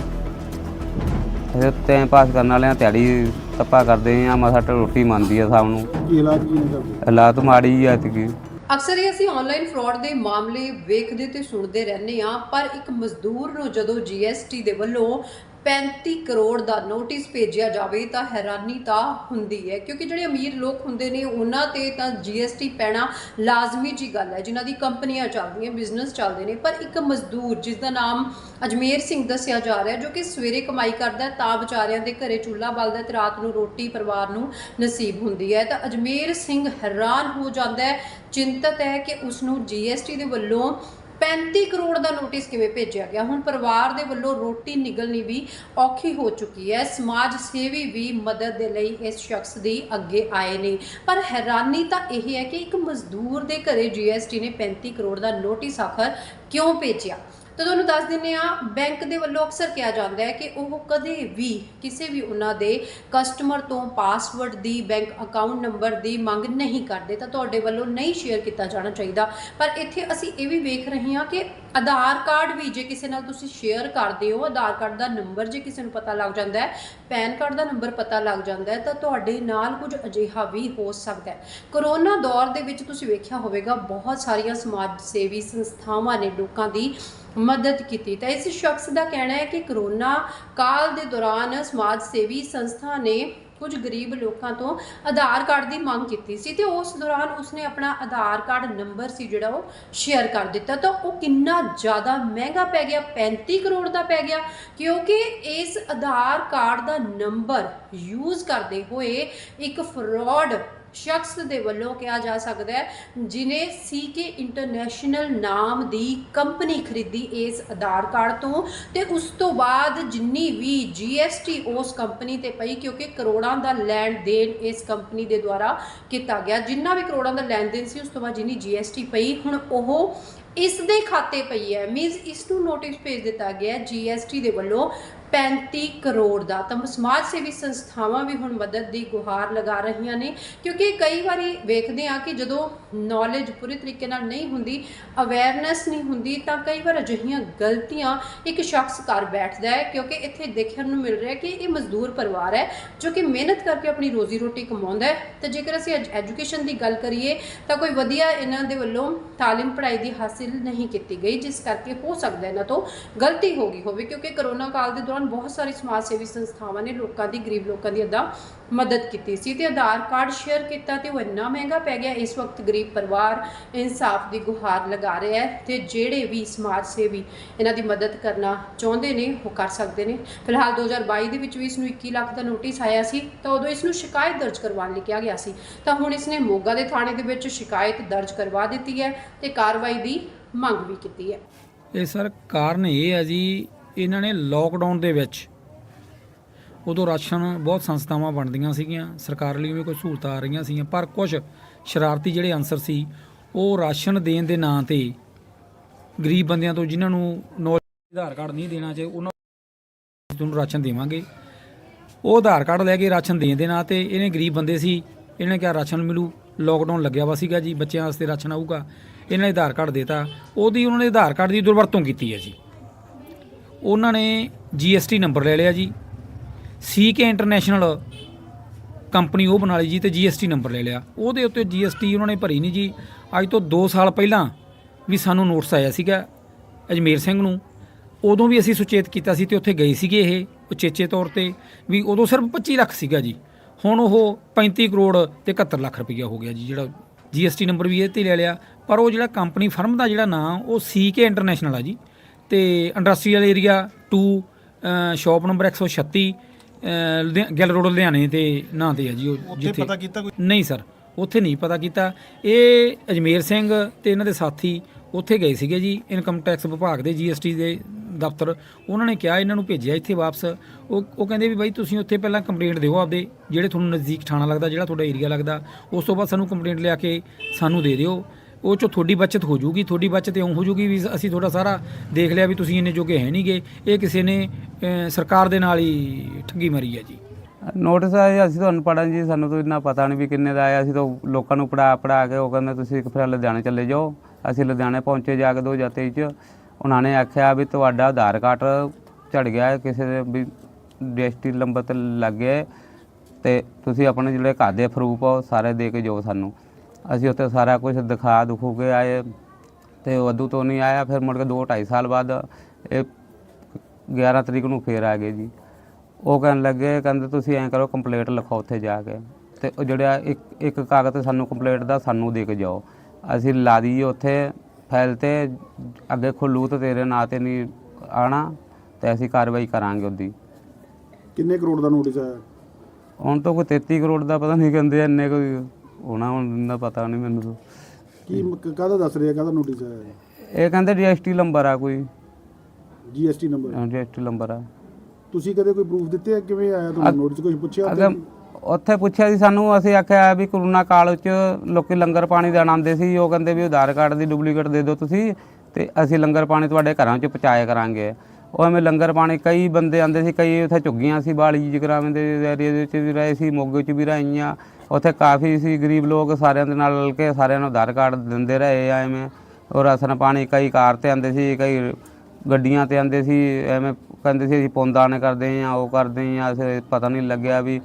ਅਸੀਂ ਟਾਈਮ ਪਾਸ ਕਰਨ ਵਾਲੇ ਆ ਦਿਹਾੜੀ ਤੱਪਾ ਕਰਦੇ ਆ ਮਸਾ ਰੋਟੀ ਮੰਨਦੀ ਆ ਸਭ ਨੂੰ। ਕੀ ਹਾਲਾਤ ਕੀ ਨੇ ਕਰਦੇ ਹਾਲਾਤ ਮਾੜੀ ਆ ਇਤਕੀ ਅਕਸਰ ਹੀ ਅਸੀਂ ਆਨਲਾਈਨ ਫਰਾਡ ਦੇ ਮਾਮਲੇ ਵੇਖਦੇ ਤੇ ਸੁਣਦੇ ਰਹਿੰਦੇ ਹਾਂ, ਪਰ ਇੱਕ ਮਜ਼ਦੂਰ ਨੂੰ ਜਦੋਂ ਜੀਐਸਟੀ ਦੇ ਵੱਲੋਂ 35 ਕਰੋੜ ਦਾ ਨੋਟਿਸ ਭੇਜਿਆ ਜਾਵੇ ਤਾਂ ਹੈਰਾਨੀ ਤਾਂ ਹੁੰਦੀ ਹੈ, ਕਿਉਂਕਿ ਜਿਹੜੇ ਅਮੀਰ ਲੋਕ ਹੁੰਦੇ ਨੇ ਉਹਨਾਂ ਤੇ ਤਾਂ GST ਪੈਣਾ ਲਾਜ਼ਮੀ ਜੀ ਗੱਲ ਹੈ, ਜਿਨ੍ਹਾਂ ਦੀ ਕੰਪਨੀਆਂ ਚੱਲਦੀਆਂ ਬਿਜ਼ਨਸ ਚੱਲਦੇ ਨੇ, ਪਰ ਇੱਕ ਮਜ਼ਦੂਰ ਜਿਸ ਦਾ ਨਾਮ ਅਜਮੇਰ ਸਿੰਘ ਦੱਸਿਆ ਜਾ ਰਿਹਾ, ਜੋ ਕਿ ਸਵੇਰੇ ਕਮਾਈ ਕਰਦਾ ਤਾਂ ਵਿਚਾਰਿਆਂ ਦੇ ਘਰੇ ਚੁੱਲ੍ਹਾ ਬਲਦਾ ਹੈ ਤੇ ਰਾਤ ਨੂੰ ਰੋਟੀ ਪਰਿਵਾਰ ਨੂੰ ਨਸੀਬ ਹੁੰਦੀ ਹੈ, ਤਾਂ ਅਜਮੇਰ ਸਿੰਘ ਹੈਰਾਨ ਹੋ ਜਾਂਦਾ ਹੈ ਚਿੰਤਤ ਹੈ ਕਿ ਉਸ ਨੂੰ GST ਦੇ ਵੱਲੋਂ 35 ਕਰੋੜ ਦਾ ਨੋਟਿਸ ਕਿਵੇਂ ਭੇਜਿਆ ਗਿਆ? ਹੁਣ ਪਰਿਵਾਰ ਦੇ ਵੱਲੋਂ ਰੋਟੀ ਨਿਗਲਣੀ ਵੀ ਔਖੀ ਹੋ ਚੁੱਕੀ ਹੈ। ਸਮਾਜ ਸੇਵੀ ਵੀ ਮਦਦ ਦੇ ਲਈ ਇਸ ਸ਼ਖਸ ਦੀ ਅੱਗੇ ਆਏ ਨੇ। ਪਰ ਹੈਰਾਨੀ ਤਾਂ ਇਹ ਹੈ ਕਿ ਇੱਕ ਮਜ਼ਦੂਰ ਦੇ ਘਰੇ GST ਨੇ 35 ਕਰੋੜ ਦਾ ਨੋਟਿਸ ਆਖਰ ਕਿਉਂ ਭੇਜਿਆ? ਤਾਂ ਤੁਹਾਨੂੰ ਦੱਸ ਦਿੰਨੇ ਆ ਬੈਂਕ ਦੇ ਵੱਲੋਂ ਅਕਸਰ ਕਿਹਾ ਜਾਂਦਾ ਹੈ ਕਿ ਉਹ ਕਦੇ ਵੀ ਕਿਸੇ ਵੀ ਉਹਨਾਂ ਦੇ ਕਸਟਮਰ ਤੋਂ ਪਾਸਵਰਡ ਦੀ ਬੈਂਕ ਅਕਾਊਂਟ ਨੰਬਰ ਦੀ ਮੰਗ ਨਹੀਂ ਕਰਦੇ, ਤਾਂ ਤੁਹਾਡੇ ਵੱਲੋਂ ਨਹੀਂ ਸ਼ੇਅਰ ਕੀਤਾ ਜਾਣਾ ਚਾਹੀਦਾ। ਪਰ ਇੱਥੇ ਅਸੀਂ ਇਹ ਵੀ ਵੇਖ ਰਹੇ ਹਾਂ ਕਿ ਆਧਾਰ ਕਾਰਡ ਵੀ ਜੇ ਕਿਸੇ ਨਾਲ ਤੁਸੀਂ ਸ਼ੇਅਰ ਕਰਦੇ ਹੋ, ਆਧਾਰ ਕਾਰਡ ਦਾ ਨੰਬਰ ਜੇ ਕਿਸੇ ਨੂੰ ਪਤਾ ਲੱਗ ਜਾਂਦਾ ਹੈ, ਪੈਨ ਕਾਰਡ ਦਾ ਨੰਬਰ ਪਤਾ ਲੱਗ ਜਾਂਦਾ ਹੈ, ਤਾਂ ਤੁਹਾਡੇ ਨਾਲ ਕੁਝ ਅਜਿਹਾ ਵੀ ਹੋ ਸਕਦਾ ਹੈ। ਕਰੋਨਾ ਦੌਰ ਦੇ ਵਿੱਚ ਤੁਸੀਂ ਵੇਖਿਆ ਹੋਵੇਗਾ, ਬਹੁਤ ਸਾਰੀਆਂ ਸਮਾਜ ਸੇਵੀ ਸੰਸਥਾਵਾਂ ਨੇ ਲੋਕਾਂ ਦੀ ਮਦਦ ਕੀਤੀ। ਤਾਂ ਇਸ ਸ਼ਖਸ ਦਾ ਕਹਿਣਾ ਹੈ ਕਿ ਕਰੋਨਾ ਕਾਲ ਦੇ ਦੌਰਾਨ ਸਮਾਜ ਸੇਵੀ ਸੰਸਥਾ ਨੇ ਕੁਝ ਗਰੀਬ ਲੋਕਾਂ ਤੋਂ ਆਧਾਰ ਕਾਰਡ ਦੀ ਮੰਗ ਕੀਤੀ ਸੀ ਤੇ ਉਸ ਦੌਰਾਨ ਉਸਨੇ ਆਪਣਾ ਆਧਾਰ ਕਾਰਡ ਨੰਬਰ ਸੀ ਜਿਹੜਾ ਉਹ ਸ਼ੇਅਰ ਕਰ ਦਿੱਤਾ। ਤਾਂ ਉਹ ਕਿੰਨਾ ਜ਼ਿਆਦਾ ਮਹਿੰਗਾ ਪੈ ਗਿਆ? 35 ਕਰੋੜ ਦਾ ਪੈ ਗਿਆ? ਕਿਉਂਕਿ ਇਸ ਆਧਾਰ ਕਾਰਡ ਦਾ ਨੰਬਰ ਯੂਜ਼ ਕਰਦੇ ਹੋਏ ਇੱਕ ਫਰਾਡ ਸ਼ਖਸ ਦੇ ਵੱਲੋਂ ਕਿਹਾ ਜਾ ਸਕਦਾ ਹੈ, ਜਿਨੇ ਸੀਕੇ ਇੰਟਰਨੈਸ਼ਨਲ ਨਾਮ ਦੀ ਕੰਪਨੀ ਖਰੀਦੀ ਇਸ ਆਧਾਰ ਕਾਰਡ ਤੋਂ ਤੇ ਉਸ ਤੋਂ ਬਾਅਦ ਜਿੰਨੀ ਵੀ GST ਉਸ ਕੰਪਨੀ ਤੇ ਪਈ, ਕਿਉਂਕਿ ਕਰੋੜਾਂ ਦਾ ਲੈਣ ਦੇਣ ਇਸ ਕੰਪਨੀ ਦੇ ਦੁਆਰਾ ਕੀਤਾ ਗਿਆ। ਜਿੰਨਾ ਵੀ ਕਰੋੜਾਂ ਦਾ ਲੈਣ ਦੇਣ ਸੀ, ਉਸ ਤੋਂ ਬਾਅਦ ਜਿੰਨੀ GST ਪਈ, ਹੁਣ ਉਹ ਇਸ ਦੇ ਖਾਤੇ ਪਈ ਹੈ। ਮੀਨਸ ਇਸ ਨੂੰ ਨੋਟਿਸ ਭੇਜ ਦਿੱਤਾ ਗਿਆ ਹੈ GST ਦੇ ਵੱਲੋਂ। 35 ਕਰੋੜ ਦਾ। ਤਾਂ ਸਮਾਜ ਸੇਵੀ ਸੰਸਥਾਵਾਂ ਵੀ ਹੁਣ ਮਦਦ ਦੀ ਗੁਹਾਰ ਲਗਾ ਰਹੀਆਂ ਨੇ, ਕਿਉਂਕਿ ਕਈ ਵਾਰੀ ਵੇਖਦੇ ਆ ਕਿ ਜਦੋਂ ਨੌਲੇਜ ਪੂਰੀ ਤਰੀਕੇ ਨਾਲ ਨਹੀਂ ਹੁੰਦੀ ਅਵੇਅਰਨੈਸ ਨਹੀਂ ਹੁੰਦੀ, ਤਾਂ ਕਈ ਵਾਰ ਅਜਿਹੀਆਂ ਗਲਤੀਆਂ ਇੱਕ ਸ਼ਖਸ ਕਰ ਬੈਠਦਾ ਹੈ, ਕਿਉਂਕਿ ਇੱਥੇ ਦੇਖਣ ਨੂੰ ਮਿਲ ਰਿਹਾ ਕਿ ਇਹ ਮਜ਼ਦੂਰ ਪਰਿਵਾਰ ਹੈ, ਜੋ ਕਿ ਮਿਹਨਤ ਕਰਕੇ ਆਪਣੀ ਰੋਜ਼ੀ ਰੋਟੀ ਕਮਾਉਂਦਾ ਹੈ। ਤੇ ਜੇਕਰ ਅਸੀਂ ਐਜੂਕੇਸ਼ਨ ਦੀ ਗੱਲ ਕਰੀਏ, ਤਾਂ ਕੋਈ ਵਧੀਆ ਇਹਨਾਂ ਦੇ ਵੱਲੋਂ ਤਾਲੀਮ ਪੜ੍ਹਾਈ ਦੀ ਹਾਸਿਲ ਨਹੀਂ ਕੀਤੀ ਗਈ, ਜਿਸ ਕਰਕੇ ਹੋ ਸਕਦਾ ਇਹਨਾਂ ਤੋਂ ਗਲਤੀ ਹੋ ਗਈ ਹੋਵੇ, ਕਿਉਂਕਿ ਕਰੋਨਾ ਕਾਲ ਦੇ ਦੌਰਾਨ ਦੌਰਾਨ ਬਹੁਤ ਸਾਰੀ ਸਮਾਜ ਸੇਵੀ ਸੰਸਥਾਵਾਂ ਨੇ ਲੋਕਾਂ ਦੀ, ਗਰੀਬ ਲੋਕਾਂ ਦੀ ਅਦਾ ਮਦਦ ਕੀਤੀ ਸੀ ਤੇ ਆਧਾਰ ਕਾਰਡ ਸ਼ੇਅਰ ਕੀਤਾ ਤੇ ਉਹ ਇੰਨਾ ਮਹਿੰਗਾ ਪੈ ਗਿਆ, ਇਸ ਵਕਤ ਗਰੀਬ ਪਰਿਵਾਰ ਇਨਸਾਫ ਦੀ ਗੁਹਾਰ ਲਗਾ ਰਿਹਾ ਹੈ ਤੇ ਜਿਹੜੇ ਵੀ ਸਮਾਜ ਸੇਵੀ ਇਹਨਾਂ ਦੀ ਮਦਦ ਕਰਨਾ ਚਾਹੁੰਦੇ ਨੇ, ਉਹ ਕਰ ਸਕਦੇ ਨੇ। ਫਿਲਹਾਲ 2022 ਦੇ ਵਿੱਚ ਵੀ ਇਸ ਨੂੰ 21 ਲੱਖ ਦਾ ਨੋਟਿਸ ਆਇਆ ਸੀ ਤਾਂ ਉਦੋਂ ਇਸ ਨੂੰ ਸ਼ਿਕਾਇਤ ਦਰਜ ਕਰਵਾਉਣ ਲਈ ਕਿਹਾ ਗਿਆ ਸੀ। ਤਾਂ ਹੁਣ ਇਸ ਨੇ ਮੋਗਾ ਦੇ ਥਾਣੇ ਦੇ ਵਿੱਚ ਸ਼ਿਕਾਇਤ ਦਰਜ ਕਰਵਾ ਦਿੱਤੀ ਹੈ ਤੇ ਕਾਰਵਾਈ ਦੀ ਮੰਗ ਵੀ ਕੀਤੀ ਹੈ। ਇਹ ਸਰ ਕਾਰਨ ਇਹ ਹੈ ਜੀ ਇਹਨਾਂ ਨੇ ਲੋਕਡਾਊਨ ਦੇ ਵਿੱਚ ਉਦੋਂ ਰਾਸ਼ਨ ਬਹੁਤ ਸੰਸਥਾਵਾਂ ਬਣਦੀਆਂ ਸੀਗੀਆਂ, ਸਰਕਾਰ ਲਈ ਵੀ ਕੋਈ ਸਹੂਲਤਾਂ ਆ ਰਹੀਆਂ ਸੀਗੀਆਂ, ਪਰ ਕੁਝ ਸ਼ਰਾਰਤੀ ਜਿਹੜੇ ਅਨਸਰ ਸੀ, ਉਹ ਰਾਸ਼ਨ ਦੇਣ ਦੇ ਨਾਂ ਤੇ ਗਰੀਬ ਬੰਦਿਆਂ ਤੋਂ ਜਿਨ੍ਹਾਂ ਨੂੰ ਨੌਲੇਜ ਆਧਾਰ ਕਾਰਡ ਨਹੀਂ ਦੇਣਾ ਚਾਹੀਦਾ ਉਹਨਾਂ ਨੂੰ ਤੁਹਾਨੂੰ ਰਾਸ਼ਨ ਦੇਵਾਂਗੇ। ਉਹ ਆਧਾਰ ਕਾਰਡ ਲੈ ਕੇ ਰਾਸ਼ਨ ਦੇਣ ਦੇ ਨਾਂ ਤੇ ਇਹਨੇ ਗਰੀਬ ਬੰਦੇ ਸੀ, ਇਹਨੇ ਕਿਹਾ ਰਾਸ਼ਨ ਮਿਲੂ ਲੋਕਡਾਊਨ ਲੱਗਿਆ ਵਾ ਸੀਗਾ ਜੀ, ਬੱਚਿਆਂ ਵਾਸਤੇ ਰਾਸ਼ਨ ਆਊਗਾ, ਇਹਨਾਂ ਨੇ ਆਧਾਰ ਕਾਰਡ ਦੇਤਾ, ਉਹਦੀ ਉਹਨਾਂ ਨੇ ਆਧਾਰ ਕਾਰਡ ਦੀ ਦੁਰਵਰਤੋਂ ਕੀਤੀ ਹੈ ਜੀ। ਉਹਨਾਂ ਨੇ GST ਨੰਬਰ ਲੈ ਲਿਆ ਜੀ। ਸੀਕੇ ਇੰਟਰਨੈਸ਼ਨਲ ਕੰਪਨੀ ਉਹ ਬਣਾ ਲਈ ਜੀ ਤੇ GST ਨੰਬਰ ਲੈ ਲਿਆ। ਉਹਦੇ ਉੱਤੇ GST ਉਹਨਾਂ ਨੇ ਭਰੀ ਨਹੀਂ ਜੀ। ਅੱਜ ਤੋਂ 2 ਸਾਲ ਪਹਿਲਾਂ ਵੀ ਸਾਨੂੰ ਨੋਟਿਸ ਆਇਆ ਸੀਗਾ ਅਜਮੇਰ ਸਿੰਘ ਨੂੰ। ਉਦੋਂ ਵੀ ਅਸੀਂ ਸੁਚੇਤ ਕੀਤਾ ਸੀ ਤੇ ਉੱਥੇ ਗਏ ਸੀਗੇ ਇਹ ਉਚੇਚੇ ਤੌਰ ਤੇ ਵੀ ਉਦੋਂ ਸਿਰਫ 25 ਲੱਖ ਸੀਗਾ ਜੀ। ਹੁਣ ਉਹ 35 ਕਰੋੜ ਤੇ 71 ਲੱਖ ਰੁਪਈਆ ਹੋ ਗਿਆ ਜੀ, ਜਿਹੜਾ GST ਨੰਬਰ ਵੀ ਇਹ ਤੇ ਲੈ ਲਿਆ। ਪਰ ਉਹ ਜਿਹੜਾ ਕੰਪਨੀ ਫਰਮ ਦਾ ਜਿਹੜਾ ਨਾਂ ਉਹ ਸੀਕੇ ਇੰਟਰਨੈਸ਼ਨਲ ਆ ਜੀ। ਤੇ ਇੰਡਸਟਰੀਅਲ ਏਰੀਆ 2 ਸ਼ਾਪ ਨੰਬਰ 136 ਅਹ, ਲੁਧਿਆ- ਗਿੱਲ ਰੋਡ ਲੁਧਿਆਣੇ ਤੇ ਨਾਂ ਤੇ ਹੈ ਜੀ ਉਹ ਉੱਥੇ ਪਤਾ ਕੀਤਾ ਕੋਈ? ਨਹੀਂ ਸਰ ਉੱਥੇ ਨਹੀਂ ਪਤਾ ਕੀਤਾ। ਇਹ ਅਜਮੇਰ ਸਿੰਘ ਤੇ ਇਹਨਾਂ ਦੇ ਸਾਥੀ ਉੱਥੇ ਗਏ ਸੀਗੇ ਜੀ ਇਨਕਮ ਟੈਕਸ ਵਿਭਾਗ ਦੇ ਜੀਐਸਟੀ ਦੇ ਦਫ਼ਤਰ। ਉਹਨਾਂ ਨੇ ਕਿਹਾ ਇਹਨਾਂ ਨੂੰ ਭੇਜਿਆ ਇੱਥੇ ਵਾਪਸ। ਉਹ ਉਹ ਕਹਿੰਦੇ ਵੀ ਬਾਈ ਤੁਸੀਂ ਉੱਥੇ ਪਹਿਲਾਂ ਕੰਪਲੇਂਟ ਦਿਓ ਆਪਦੇ ਜਿਹੜੇ ਤੁਹਾਨੂੰ ਨਜ਼ਦੀਕ ਥਾਣਾ ਲੱਗਦਾ ਜਿਹੜਾ ਤੁਹਾਡਾ ਏਰੀਆ ਲੱਗਦਾ ਉਸ ਤੋਂ ਬਾਅਦ ਸਾਨੂੰ ਕੰਪਲੇਂਟ ਲਿਆ ਕੇ ਸਾਨੂੰ ਦੇ ਦਿਓ। ਉਹ ਚੋਂ ਤੁਹਾਡੀ ਬਚਤ ਹੋ ਜੂਗੀ ਤੁਹਾਡੀ ਬਚਤ ਇਉਂ ਹੋ ਜੂਗੀ ਵੀ ਅਸੀਂ ਤੁਹਾਡਾ ਸਾਰਾ ਦੇਖ ਲਿਆ ਵੀ ਤੁਸੀਂ ਇੰਨੇ ਜੋਗੇ ਹੈ ਨਹੀਂਗੇ। ਇਹ ਕਿਸੇ ਨੇ ਸਰਕਾਰ ਦੇ ਨਾਲ ਹੀ ਠੱਗੀ ਮਾਰੀ ਹੈ ਜੀ। ਨੋਟਿਸ ਆਇਆ ਅਸੀਂ ਤੁਹਾਨੂੰ ਪੜਨ ਜੀ, ਸਾਨੂੰ ਤਾਂ ਇੰਨਾ ਪਤਾ ਨਹੀਂ ਵੀ ਕਿੰਨੇ ਦਾ ਆਇਆ, ਅਸੀਂ ਤਾਂ ਲੋਕਾਂ ਨੂੰ ਪੜਾ ਪੜਾ ਕੇ ਉਹ ਕਹਿੰਦੇ ਤੁਸੀਂ ਇੱਕ ਫਿਰ ਲੁਧਿਆਣੇ ਚੱਲੇ ਜਾਓ। ਅਸੀਂ ਲੁਧਿਆਣੇ ਪਹੁੰਚੇ ਜਾ ਕੇ 2023 ਚ, ਉਹਨਾਂ ਨੇ ਆਖਿਆ ਵੀ ਤੁਹਾਡਾ ਆਧਾਰ ਕਾਰਡ ਝੜ ਗਿਆ ਹੈ, ਕਿਸੇ ਦੇ ਵੀ ਰਜਿਸਟਰੀ ਲੰਬਰ ਤੇ ਲੱਗ ਗਿਆ ਹੈ, ਤੇ ਤੁਸੀਂ ਆਪਣੇ ਜਿਹੜੇ ਘਰ ਦੇ ਪ੍ਰੂਫ ਆ ਸਾਰੇ ਦੇ ਕੇ ਜਾਓ ਸਾਨੂੰ। ਅਸੀਂ ਉੱਥੇ ਸਾਰਾ ਕੁਝ ਦਿਖਾ ਦੁਖੂ ਕੇ ਆਏ ਤੇ ਉਹ ਉਦੋਂ ਤੋਂ ਨਹੀਂ ਆਇਆ ਫਿਰ ਮੁੜ ਕੇ 2 2.5 ਸਾਲ ਬਾਅਦ ਇਹ 11 ਤਰੀਕ ਨੂੰ ਫੇਰ ਆ ਗਏ ਜੀ। ਉਹ ਕਹਿਣ ਲੱਗੇ ਕਹਿੰਦੇ ਤੁਸੀਂ ਐਂ ਕਰੋ ਕੰਪਲੀਟ ਲਿਖੋ ਉੱਥੇ ਜਾ ਕੇ। ਤੇ ਉਹ ਜਿਹੜਾ ਇੱਕ ਇੱਕ ਕਾਗਜ਼ ਸਾਨੂੰ ਕੰਪਲੀਟ ਦਾ ਸਾਨੂੰ ਦੇ ਕੇ ਜਾਓ। ਅਸੀਂ ਲਾ ਦਈਏ ਉੱਥੇ ਫਾਈਲ ਤੇ ਅੱਗੇ ਖੁੱਲੂ ਤੇ ਤੇਰੇ ਨਾਂ ਤੇ ਨਹੀਂ ਆਣਾ ਤੇ ਅਸੀਂ ਕਾਰਵਾਈ ਕਰਾਂਗੇ ਉਹਦੀ। ਕਿੰਨੇ ਕਰੋੜ ਦਾ ਨੋਟਿਸ ਆਇਆ? ਹੁਣ ਤਾਂ ਕੋਈ 33 ਕਰੋੜ ਦਾ ਪਤਾ ਨਹੀਂ ਕਹਿੰਦੇ ਇੰਨੇ ਕੋਈ ਹੋਣਾ ਹੁਣ ਇੰਨਾ ਪਤਾ ਨਹੀਂ ਮੈਨੂੰ ਤਾਂ। ਕੀ ਮ- ਕਾਹਦਾ ਦੱਸ ਰਿਹਾ ਕਾਹਦਾ ਨੋਟਿਸ ਆਇਆ ਇਹ? ਕਹਿੰਦੇ ਜੀਐਸਟੀ ਨੰਬਰ ਆ ਕੋਈ। ਜੀਐਸਟੀ ਨੰਬਰ ਜੀਐਸਟੀ ਨੰਬਰ ਆ। ਤੁਸੀਂ ਕਦੇ ਕੋਈ ਪ੍ਰੂਫ ਦਿੱਤੇ ਆ? ਕਿਵੇਂ ਆਇਆ ਤੁਹਾਨੂੰ ਨੋਟਿਸ ਕੁਝ ਪੁੱਛਿਆ ਉੱਥੇ? ਅਗਰ ਉੱਥੇ ਪੁੱਛਿਆ ਸੀ ਸਾਨੂੰ ਅਸੀਂ ਆਖਿਆ ਵੀ ਕਰੋਨਾ ਕਾਲ ਵਿੱਚ ਲੋਕੀ ਲੰਗਰ ਪਾਣੀ ਦੇਣ ਆਉਂਦੇ ਸੀ ਉਹ ਕਹਿੰਦੇ ਵੀ ਆਧਾਰ ਕਾਰਡ ਦੀ ਡੁਪਲੀਕੇਟ ਦੇ ਦਿਓ ਤੁਸੀਂ ਤੇ ਅਸੀਂ ਲੰਗਰ ਪਾਣੀ ਤੁਹਾਡੇ ਘਰਾਂ 'ਚ ਪਹੁੰਚਾਇਆ ਕਰਾਂਗੇ। ਉਹ ਐਵੇਂ ਲੰਗਰ ਪਾਣੀ ਕਈ ਬੰਦੇ ਆਉਂਦੇ ਸੀ ਕਈ ਉੱਥੇ ਝੁੱਗੀਆਂ ਸੀ ਬਾਲੀ ਜਗਰਾਵੇਂ ਦੇ ਏਰੀਏ ਦੇ ਵਿੱਚ ਵੀ ਰਹੇ ਸੀ ਮੋਗੇ 'ਚ ਵੀ ਰਹੀਆਂ। ਉੱਥੇ ਕਾਫੀ ਸੀ ਗਰੀਬ ਲੋਕ ਸਾਰਿਆਂ ਦੇ ਨਾਲ ਰਲ ਕੇ ਸਾਰਿਆਂ ਨੂੰ ਆਧਾਰ ਕਾਰਡ ਦਿੰਦੇ ਰਹੇ ਆ ਐਵੇਂ। ਉਹ ਰਾਸ਼ਨ ਪਾਣੀ ਕਈ ਕਾਰ ਤੇ ਆਉਂਦੇ ਸੀ ਕਈ ਗੱਡੀਆਂ ਤੇ ਆਉਂਦੇ ਸੀ ਐਵੇਂ ਕਹਿੰਦੇ ਸੀ ਅਸੀਂ ਪੁੰਨਦਾਨ ਕਰਦੇ ਆ ਉਹ ਕਰਦੇ ਆ ਅਸੀਂ ਪਤਾ ਨਹੀਂ ਲੱਗਿਆ ਵੀ